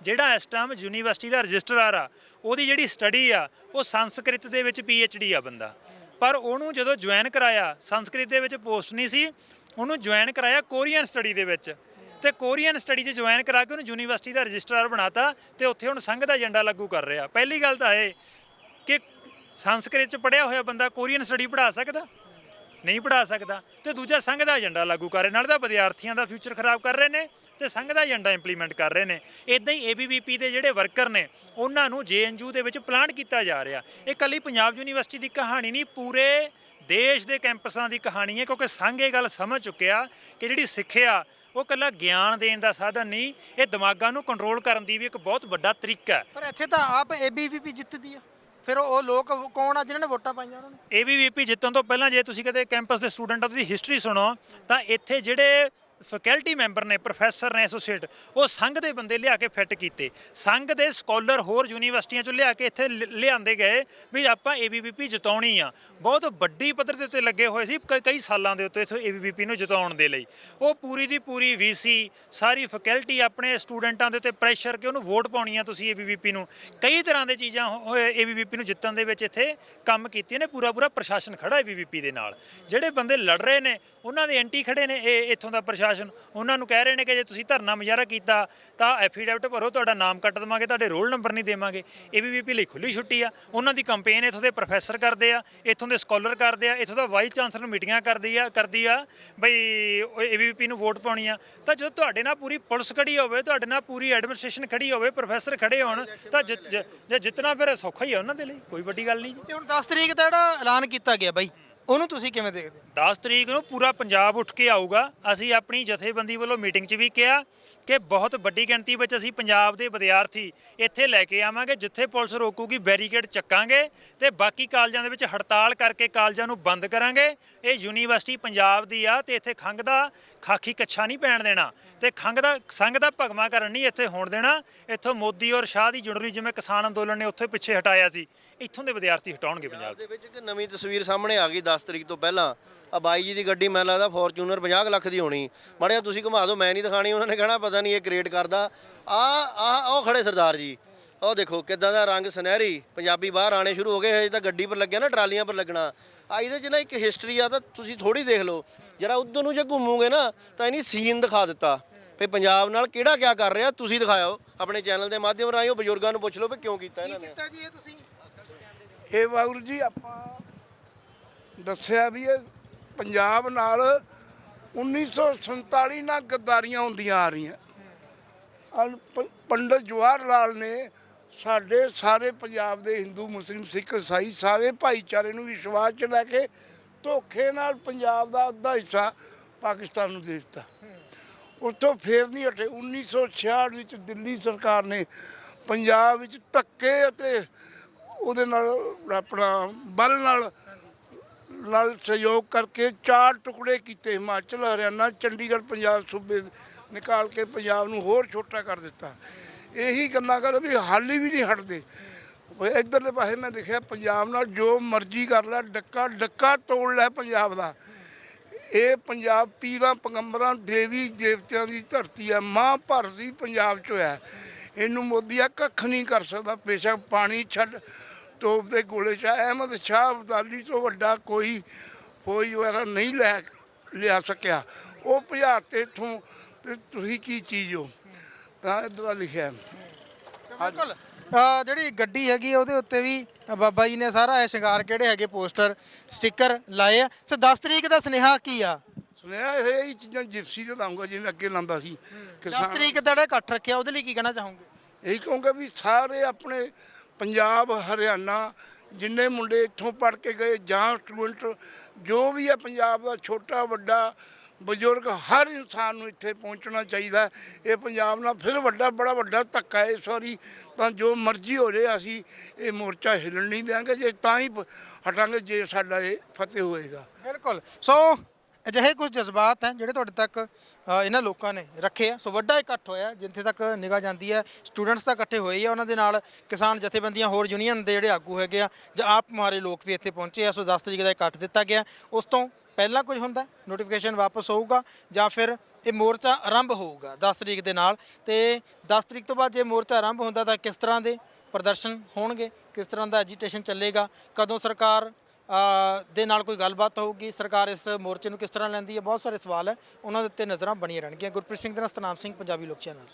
ਜਿਹੜਾ ਇਸ ਟਾਈਮ ਯੂਨੀਵਰਸਿਟੀ ਦਾ ਰਜਿਸਟਰਾਰ ਆ, ਉਹਦੀ ਜਿਹੜੀ ਸਟੱਡੀ ਆ, ਉਹ ਸੰਸਕ੍ਰਿਤ ਦੇ ਵਿੱਚ ਡੀ ਆ ਬੰਦਾ। ਪਰ ਉਹਨੂੰ ਜਦੋਂ ਜੁਆਇਨ ਕਰਾਇਆ, ਸੰਸਕ੍ਰਿਤ ਦੇ ਵਿੱਚ ਪੋਸਟ ਨਹੀਂ ਸੀ, ਉਹਨੂੰ ਜੁਆਇਨ ਕਰਾਇਆ ਕੋਰੀਅਨ ਸਟੱਡੀ ਦੇ ਵਿੱਚ। ਤੇ ਕੋਰੀਅਨ ਸਟੱਡੀ 'ਚ ਜੁਆਇਨ ਕਰਾ ਕੇ ਉਹਨੂੰ ਯੂਨੀਵਰਸਿਟੀ ਦਾ ਰਜਿਸਟਰਾਰ ਬਣਾਤਾ, ਤੇ ਉੱਥੇ ਹੁਣ ਸੰਘ ਦਾ ਏਜੰਡਾ ਲਾਗੂ ਕਰ ਰਿਹਾ। ਪਹਿਲੀ ਗੱਲ ਤਾਂ ਇਹ ਕਿ ਸੰਸਕ੍ਰਿਤ 'ਚ ਪੜਿਆ ਹੋਇਆ ਬੰਦਾ ਕੋਰੀਅਨ ਸਟੱਡੀ ਪੜ੍ਹਾ ਸਕਦਾ? ਨਹੀਂ ਪੜ੍ਹਾ ਸਕਦਾ। ਤੇ ਦੂਜਾ ਸੰਘ ਦਾ ਏਜੰਡਾ ਲਾਗੂ ਕਰ ਰਹੇ ਨਾਲ ਤਾਂ ਵਿਦਿਆਰਥੀਆਂ ਦਾ ਫਿਊਚਰ ਖਰਾਬ ਕਰ ਰਹੇ ਨੇ ਤੇ ਸੰਘ ਦਾ ਏਜੰਡਾ ਇੰਪਲੀਮੈਂਟ ਕਰ ਰਹੇ ਨੇ। ਇਦਾਂ ਹੀ ਏਬੀਵੀਪੀ ਦੇ ਜਿਹੜੇ ਵਰਕਰ ਨੇ, ਉਹਨਾਂ ਨੂੰ ਜੇਐਨਯੂ ਦੇ ਵਿੱਚ ਪਲਾਂਟ ਕੀਤਾ ਜਾ ਰਿਹਾ। ਇਹ ਇਕੱਲੀ ਪੰਜਾਬ ਯੂਨੀਵਰਸਿਟੀ ਦੀ ਕਹਾਣੀ ਨਹੀਂ, ਪੂਰੇ ਦੇਸ਼ ਦੇ ਕੈਂਪਸਾਂ ਦੀ ਕਹਾਣੀ ਹੈ, ਕਿਉਂਕਿ ਸੰਘ ਇਹ ਗੱਲ ਸਮਝ ਚੁੱਕਿਆ ਕਿ ਜਿਹੜੀ ਸਿੱਖਿਆ, ਉਹ ਇਕੱਲਾ ਗਿਆਨ ਦੇਣ ਦਾ ਸਾਧਨ ਨਹੀਂ, ਇਹ ਦਿਮਾਗਾਂ ਨੂੰ ਕੰਟਰੋਲ ਕਰਨ ਦੀ ਵੀ ਇੱਕ ਬਹੁਤ ਵੱਡਾ ਤਰੀਕਾ ਹੈ। ਪਰ ਇੱਥੇ ਤਾਂ ਆਪ ਏਬੀਵੀਪੀ ਜਿੱਤਦੀ ਆ। ਫਿਰ ਉਹ ਲੋਕ ਕੌਣ ਆ ਜਿਨ੍ਹਾਂ ਨੇ ਵੋਟਾਂ ਪਾਈਆਂ ਉਹਨਾਂ ਨੂੰ? ਏਬੀਵੀਪੀ ਜਿੱਤਣ ਤੋਂ ਪਹਿਲਾਂ ਜੇ ਤੁਸੀਂ ਕਦੇ ਕੈਂਪਸ ਦੇ ਸਟੂਡੈਂਟ ਦੀ ਹਿਸਟਰੀ ਸੁਣੋ, ਤਾਂ ਇੱਥੇ ਜਿਹੜੇ ਫੈਕਲਟੀ ਮੈਂਬਰ ਨੇ, ਪ੍ਰੋਫੈਸਰ ਨੇ ਐਸੋਸੀਏਟ, ਉਹ ਸੰਘ ਦੇ ਬੰਦੇ ਲਿਆ ਕੇ ਫਿੱਟ ਕੀਤੇ। ਸੰਘ ਦੇ ਸਕਾਲਰ ਹੋਰ ਯੂਨੀਵਰਸਿਟੀਆਂ ਚੋਂ ਲਿਆ ਕੇ ਇੱਥੇ ਲਿ- ਲਿਆਂਦੇ ਗਏ ਵੀ ਆਪਾਂ ਏਬੀਵੀਪੀ ਜਿਤਾਉਣੀ ਆ। ਬਹੁਤ ਵੱਡੀ ਪੱਧਰ ਦੇ ਉੱਤੇ ਲੱਗੇ ਹੋਏ ਸੀ, ਕ- ਕਈ ਸਾਲਾਂ ਦੇ ਉੱਤੇ ਇਸ ਏਬੀਵੀਪੀ ਨੂੰ ਜਿਤਾਉਣ ਦੇ ਲਈ। ਉਹ ਪੂਰੀ ਦੀ ਪੂਰੀ ਵੀਸੀ ਸਾਰੀ ਫੈਕਲਟੀ ਆਪਣੇ ਸਟੂਡੈਂਟਾਂ ਦੇ ਉੱਤੇ ਪ੍ਰੈਸ਼ਰ ਕਿ ਉਹਨੂੰ ਵੋਟ ਪਾਉਣੀ ਆ ਤੁਸੀਂ ਏਬੀਵੀਪੀ ਨੂੰ। ਕਈ ਤਰ੍ਹਾਂ ਦੇ ਚੀਜ਼ਾਂ ਏਬੀਵੀਪੀ ਨੂੰ ਜਿੱਤਣ ਦੇ ਵਿੱਚ ਇੱਥੇ ਕੰਮ ਕੀਤੀਆਂ ਨੇ ਪੂਰਾ ਪੂਰਾ ਪ੍ਰਸ਼ਾਸਨ ਖੜਾ ਏਬੀਵੀਪੀ ਦੇ ਨਾਲ। ਜਿਹੜੇ ਬੰਦੇ ਲੜ ਰਹੇ ਨੇ ਉਹਨਾਂ ਦੇ ਐਂਟੀ ਖੜੇ ਨੇ ਇਹ ਇੱਥੋਂ ਦਾ ਪ੍ਰਸ਼ਾਸਨ। ਉਹਨਾਂ ਨੂੰ ਕਹਿ ਰਹੇ ਨੇ ਕਿ ਜੇ ਤੁਸੀਂ ਧਰਨਾ ਮੁਜ਼ਾਹਰਾ ਕੀਤਾ, ਤਾਂ ਐਫੀਡੈਵਿਟ ਭਰੋ, ਤੁਹਾਡਾ ਨਾਮ ਕੱਟ ਦੇਵਾਂਗੇ, ਤੁਹਾਡੇ ਰੋਲ ਨੰਬਰ ਨਹੀਂ ਦੇਵਾਂਗੇ। ਏਬੀਵੀਪੀ ਲਈ ਖੁੱਲੀ ਛੁੱਟੀ ਆ। ਉਹਨਾਂ ਦੀ ਕੰਪੇਨ ਇੱਥੋਂ ਦੇ ਪ੍ਰੋਫੈਸਰ ਕਰਦੇ ਆ, ਇੱਥੋਂ ਦੇ ਸਕਾਲਰ ਕਰਦੇ ਆ, ਇੱਥੋਂ ਦਾ ਵਾਈਸ ਚਾਂਸਲਰ ਮੀਟਿੰਗਾਂ ਕਰਦੀ ਆ ਕਰਦੀ ਆ, ਬਈ ਏਬੀਵੀਪੀ ਨੂੰ ਵੋਟ ਪਾਉਣੀ ਆ। ਤਾਂ ਜਦੋਂ ਤੁਹਾਡੇ ਨਾਲ ਪੂਰੀ ਪੁਲਿਸ ਖੜੀ ਹੋਵੇ, ਤੁਹਾਡੇ ਨਾਲ ਪੂਰੀ ਐਡਮਿਨਿਸਟ੍ਰੇਸ਼ਨ ਖੜੀ ਹੋਵੇ ਪ੍ਰੋਫੈਸਰ ਖੜੇ ਹੋਣ, ਤਾਂ ਜਿੱਤ- ਜੇ ਜਿੱਤਣਾ ਫਿਰ ਸੌਖਾ ਹੀ ਆ ਉਹਨਾਂ ਦੇ ਲਈ, ਕੋਈ ਵੱਡੀ ਗੱਲ ਨਹੀਂ। ਜੀ ਤੇ ਹੁਣ 10 ਤਰੀਕ ਦਾ ਜਿਹੜਾ ਐਲਾਨ ਕੀਤਾ ਗਿਆ ਬਾਈ ਉਹਨੂੰ ਤੁਸੀਂ ਕਿਵੇਂ ਦੇਖਦੇ ਹੋ? 10 ਤਰੀਕ ਨੂੰ ਪੂਰਾ ਪੰਜਾਬ ਉੱਠ ਕੇ ਆਊਗਾ। ਅਸੀਂ ਆਪਣੀ ਜਥੇਬੰਦੀ ਵੱਲੋਂ ਮੀਟਿੰਗ 'ਚ ਵੀ ਕਿਹਾ ਕਿ ਬਹੁਤ ਵੱਡੀ ਗਿਣਤੀ ਵਿੱਚ ਅਸੀਂ ਪੰਜਾਬ ਦੇ ਵਿਦਿਆਰਥੀ ਇੱਥੇ ਲੈ ਕੇ ਆਵਾਂਗੇ, ਜਿੱਥੇ ਪੁਲਿਸ ਰੋਕੂਗੀ, ਬੈਰੀਕੇਡ ਚੱਕਾਂਗੇ ਤੇ ਬਾਕੀ ਕਾਲਜਾਂ ਦੇ ਵਿੱਚ ਹੜਤਾਲ ਕਰਕੇ ਕਾਲਜਾਂ ਨੂੰ ਬੰਦ ਕਰਾਂਗੇ। ਇਹ ਯੂਨੀਵਰਸਿਟੀ ਪੰਜਾਬ ਦੀ ਆ ਤੇ ਇੱਥੇ ਖੰਘ ਦਾ ਖਾਕੀ ਕੱਛਾ ਨਹੀਂ ਪੈਣ ਦੇਣਾ ਤੇ ਖੰਘ ਦਾ ਸੰਗ ਦਾ ਭਗਮਾ ਕਰਨ ਨਹੀਂ ਇੱਥੇ ਹੋਣ ਦੇਣਾ। ਇੱਥੋਂ ਮੋਦੀ ਔਰ ਸ਼ਾਹ ਦੀ ਜੁੜਰੀ ਜਿਵੇਂ ਕਿਸਾਨ ਅੰਦੋਲਨ ਨੇ ਉੱਥੇ ਪਿੱਛੇ ਹਟਾਇਆ ਸੀ, ਇੱਥੋਂ ਦੇ ਵਿਦਿਆਰਥੀ ਹਟਾਉਣਗੇ ਪੰਜਾਬ ਦੇ ਵਿੱਚ ਇੱਕ ਨਵੀਂ ਤਸਵੀਰ ਸਾਹਮਣੇ ਆ ਗਈ 10 ਤਰੀਕ ਤੋਂ ਪਹਿਲਾਂ। ਆ ਬਾਈ ਜੀ ਦੀ ਗੱਡੀ ਮੈਨੂੰ ਲੱਗਦਾ ਫੋਰਚੂਨਰ 50 ਕੁ ਲੱਖ ਦੀ ਹੋਣੀ। ਮੜਿਆ ਤੁਸੀਂ ਘੁਮਾ ਦਿਓ, ਮੈਂ ਨਹੀਂ ਦਿਖਾਣੀ, ਉਹਨਾਂ ਨੇ ਕਹਿਣਾ ਪਤਾ ਨਹੀਂ ਇਹ ਕ੍ਰੀਏਟ ਕਰਦਾ। ਆ ਆ, ਉਹ ਖੜੇ ਸਰਦਾਰ ਜੀ। ਉਹ ਦੇਖੋ ਕਿਦਾਂ ਦਾ ਰੰਗ ਸੁਨਹਿਰੀ, ਪੰਜਾਬੀ ਬਾਹਰ ਆਣੇ ਸ਼ੁਰੂ ਹੋ ਗਏ, ਹਜੇ ਤਾਂ ਗੱਡੀ ਪਰ ਲੱਗਿਆ ਨਾ, ਟਰਾਲੀਆਂ ਪਰ ਲੱਗਣਾ। ਆ ਇਹਦੇ 'ਚ ਨਾ ਇੱਕ ਹਿਸਟਰੀ ਆ, ਤਾਂ ਤੁਸੀਂ ਥੋੜੀ ਦੇਖ ਲਓ। ਜਰਾ ਉਧਰ ਨੂੰ ਜੇ ਘੁੰਮੋਗੇ ਨਾ, ਤਾਂ ਇਹਨੀ ਸੀਨ ਦਿਖਾ ਦਿੱਤਾ। ਵੀ ਪੰਜਾਬ ਨਾਲ ਕਿਹੜਾ ਕਿਆ ਕਰ ਰਿਹਾ, ਤੁਸੀਂ ਦਿਖਾਇਓ। ਆਪਣੇ ਚੈਨਲ ਦੇ ਮਾਧਿਅਮ ਰਾਹੀਂ ਉਹ ਬਜ਼ੁਰਗਾਂ ਨੂੰ ਪੁੱਛ ਲਓ ਵੀ ਕਿਉਂ ਕੀਤਾ ਇਹਨਾਂ ਨੇ। ਕੀਤਾ ਜੀ ਇਹ ਤੁਸੀਂ? ਇਹ ਵਾਹਿਗੁਰੂ ਜੀ, ਆਪਾਂ ਦੱਸਿਆ ਵੀ ਇਹ ਪੰਜਾਬ ਨਾਲ 1947 ਨਾਲ ਗੱਦਾਰੀਆਂ ਹੁੰਦੀਆਂ ਆ ਰਹੀਆਂ। ਅਨ- ਪੰਡਤ ਜਵਾਹਰ ਲਾਲ ਨੇ ਸਾਡੇ ਸਾਰੇ ਪੰਜਾਬ ਦੇ ਹਿੰਦੂ, ਮੁਸਲਿਮ, ਸਿੱਖ ਇਸਾਈ ਸਾਰੇ ਭਾਈਚਾਰੇ ਨੂੰ ਵਿਸ਼ਵਾਸ 'ਚ ਲੈ ਕੇ ਧੋਖੇ ਨਾਲ ਪੰਜਾਬ ਦਾ ਅੱਧਾ ਹਿੱਸਾ ਪਾਕਿਸਤਾਨ ਨੂੰ ਦੇ ਦਿੱਤਾ। ਉੱਥੋਂ ਫੇਰ ਨਹੀਂ ਹਟੇ। 1966 ਵਿੱਚ ਦਿੱਲੀ ਸਰਕਾਰ ਨੇ ਪੰਜਾਬ ਵਿੱਚ ਧੱਕੇ ਅਤੇ ਉਹਦੇ ਨਾਲ ਆਪਣਾ ਬਲ ਨਾਲ ਨਾਲ ਸਹਿਯੋਗ ਕਰਕੇ ਚਾਰ ਟੁਕੜੇ ਕੀਤੇ ਹਿਮਾਚਲ, ਹਰਿਆਣਾ, ਚੰਡੀਗੜ੍ਹ, ਪੰਜਾਬ, ਸੂਬੇ ਨਿਕਾਲ ਕੇ ਪੰਜਾਬ ਨੂੰ ਹੋਰ ਛੋਟਾ ਕਰ ਦਿੱਤਾ। ਇਹੀ ਗੱਲਾਂ ਕਰ ਵੀ ਹਾਲੀ ਵੀ ਨਹੀਂ ਹਟਦੇ। ਉਹ ਇੱਧਰਲੇ ਪਾਸੇ ਮੈਂ ਲਿਖਿਆ ਪੰਜਾਬ ਨਾਲ ਜੋ ਮਰਜ਼ੀ ਕਰ ਲੈ, ਡੱਕਾ ਡੱਕਾ ਤੋੜ ਲੈ ਪੰਜਾਬ ਦਾ। ਇਹ ਪੰਜਾਬ ਪੀਰਾਂ, ਪਗੰਬਰਾਂ, ਦੇਵੀ, ਦੇਵਤਿਆਂ ਦੀ ਧਰਤੀ ਹੈ ਮਾਂ ਦੀ ਪੰਜਾਬ ਚ ਹੋਇਆ। ਇਹਨੂੰ ਮੋਦੀ ਆ ਕੱਖ ਨਹੀਂ ਕਰ ਸਕਦਾ, ਬੇਸ਼ੱਕ ਪਾਣੀ ਛੱਡ ਤੋਪ ਦੇ ਗੋਲੇ ਚ ਅਹਿਮਦ ਸ਼ਾਹ ਅਬਦਾਲੀ ਤੋਂ ਵੱਡਾ ਕੋਈ ਫੌਜ ਵਗੈਰਾ ਨਹੀਂ ਲੈ ਲਿਆ ਸਕਿਆ। ਉਹ ਭਜਾ ਤੇ ਇੱਥੋਂ ਤੇ ਤੁਸੀਂ ਕੀ ਚੀਜ਼ ਹੋ? ਤਾਂ ਇਦਾਂ ਲਿਖਿਆ। ਬਿਲਕੁਲ ਅਹ ਜਿਹੜੀ ਗੱਡੀ ਹੈਗੀ ਆ, ਉਹਦੇ ਉੱਤੇ ਵੀ ਬਾਬਾ ਜੀ ਨੇ ਸਾਰਾ ਇਹ ਸ਼ਿੰਗਾਰ ਕਿਹੜੇ ਹੈਗੇ ਪੋਸਟਰ ਸਟicker ਲਾਏ ਆ। ਸੋ 10 ਤਰੀਕ ਦਾ ਸੁਨੇਹਾ ਕੀ ਆ? ਸੁਣਿਆ ਇਹ ਇਹ ਚੀਜ਼ਾਂ ਜਿਪਸੀ ਤੇ ਲਾਉਂਗਾ ਜਿਵੇਂ ਅੱਗੇ ਲਾਂਦਾ ਸੀ। 10 ਤਰੀਕ ਦਾ ਜਿਹੜਾ ਇਕੱਠ ਰੱਖਿਆ ਉਹਦੇ ਲਈ ਕੀ ਕਹਿਣਾ ਚਾਹੋਗੇ? ਇਹ ਕਹੂੰਗਾ ਵੀ ਸਾਰੇ ਆਪਣੇ ਪੰਜਾਬ, ਹਰਿਆਣਾ ਜਿੰਨੇ ਮੁੰਡੇ ਇੱਥੋਂ ਪੜ੍ਹ ਕੇ ਗਏ, ਜਾਂ ਸਟੂਡੈਂਟ, ਜੋ ਵੀ ਹੈ ਪੰਜਾਬ ਦਾ ਛੋਟਾ, ਵੱਡਾ, ਬਜ਼ੁਰਗ, ਹਰ ਇਨਸਾਨ ਨੂੰ ਇੱਥੇ ਪਹੁੰਚਣਾ ਚਾਹੀਦਾ ਇਹ ਪੰਜਾਬ ਨਾਲ ਫਿਰ ਵੱਡਾ, ਬੜਾ ਵੱਡਾ ਧੱਕਾ ਹੈ ਸੌਰੀ ਤਾਂ ਜੋ ਮਰਜ਼ੀ ਹੋ ਜਾਏ, ਅਸੀਂ ਇਹ ਮੋਰਚਾ ਹਿੱਲਣ ਨਹੀਂ ਦਿਆਂਗੇ, ਜੇ ਤਾਂ ਹੀ ਹਟਾਂਗੇ, ਜੇ ਸਾਡਾ ਇਹ ਫਤਿਹ ਹੋਏਗਾ। ਬਿਲਕੁਲ। ਸੋ ਅਜਿਹੇ ਕੁਝ ਜਜ਼ਬਾਤ ਹੈ ਜਿਹੜੇ ਤੁਹਾਡੇ ਤੱਕ ਅ, ਇਹਨਾਂ ਲੋਕਾਂ ਨੇ ਰੱਖੇ ਆ। ਸੋ ਵੱਡਾ ਇਕੱਠ ਹੋਇਆ ਜਿੱਥੇ ਤੱਕ ਨਿਗਾਹ ਜਾਂਦੀ ਹੈ ਸਟੂਡੈਂਟਸ ਤਾਂ ਇਕੱਠੇ ਹੋਏ ਆ ਉਹਨਾਂ ਦੇ ਨਾਲ ਕਿਸਾਨ ਜਥੇਬੰਦੀਆਂ ਹੋਰ ਯੂਨੀਅਨ ਦੇ ਜਿਹੜੇ ਆਗੂ ਹੈਗੇ ਆ ਜਾਂ ਆਪ ਮੁਹਾਰੇ ਲੋਕ ਵੀ ਇੱਥੇ ਪਹੁੰਚੇ ਆ। ਸੋ 10 ਤਰੀਕ ਦਾ ਇਕੱਠ ਦਿੱਤਾ ਗਿਆ। ਉਸ ਤੋਂ ਪਹਿਲਾਂ ਕੁਝ ਹੁੰਦਾ ਨੋਟੀਫਿਕੇਸ਼ਨ ਵਾਪਸ ਹੋਊਗਾ ਜਾਂ ਫਿਰ ਇਹ ਮੋਰਚਾ ਆਰੰਭ ਹੋਊਗਾ 10 ਤਰੀਕ ਦੇ ਨਾਲ। ਤੇ 10 ਤਰੀਕ ਤੋਂ ਬਾਅਦ ਜੇ ਮੋਰਚਾ ਆਰੰਭ ਹੁੰਦਾ ਤਾਂ ਕਿਸ ਤਰ੍ਹਾਂ ਦੇ ਪ੍ਰਦਰਸ਼ਨ ਹੋਣਗੇ? ਕਿਸ ਤਰ੍ਹਾਂ ਦਾ ਐਜੀਟੇਸ਼ਨ ਚੱਲੇਗਾ? ਕਦੋਂ ਸਰਕਾਰ ਦੇ ਨਾਲ ਕੋਈ ਗੱਲਬਾਤ ਹੋਊਗੀ। ਸਰਕਾਰ ਇਸ ਮੋਰਚੇ ਨੂੰ ਕਿਸ ਤਰ੍ਹਾਂ ਲੈਂਦੀ ਹੈ? ਬਹੁਤ ਸਾਰੇ ਸਵਾਲ ਹੈ। ਉਹਨਾਂ ਦੇ ਉੱਤੇ ਨਜ਼ਰਾਂ ਬਣੀਆਂ ਰਹਿਣਗੀਆਂ। ਗੁਰਪ੍ਰੀਤ ਸਿੰਘ ਦੇ ਨਾਲ ਸਤਨਾਮ ਸਿੰਘ, ਪੰਜਾਬੀ ਲੋਕ ਚੈਨਲ।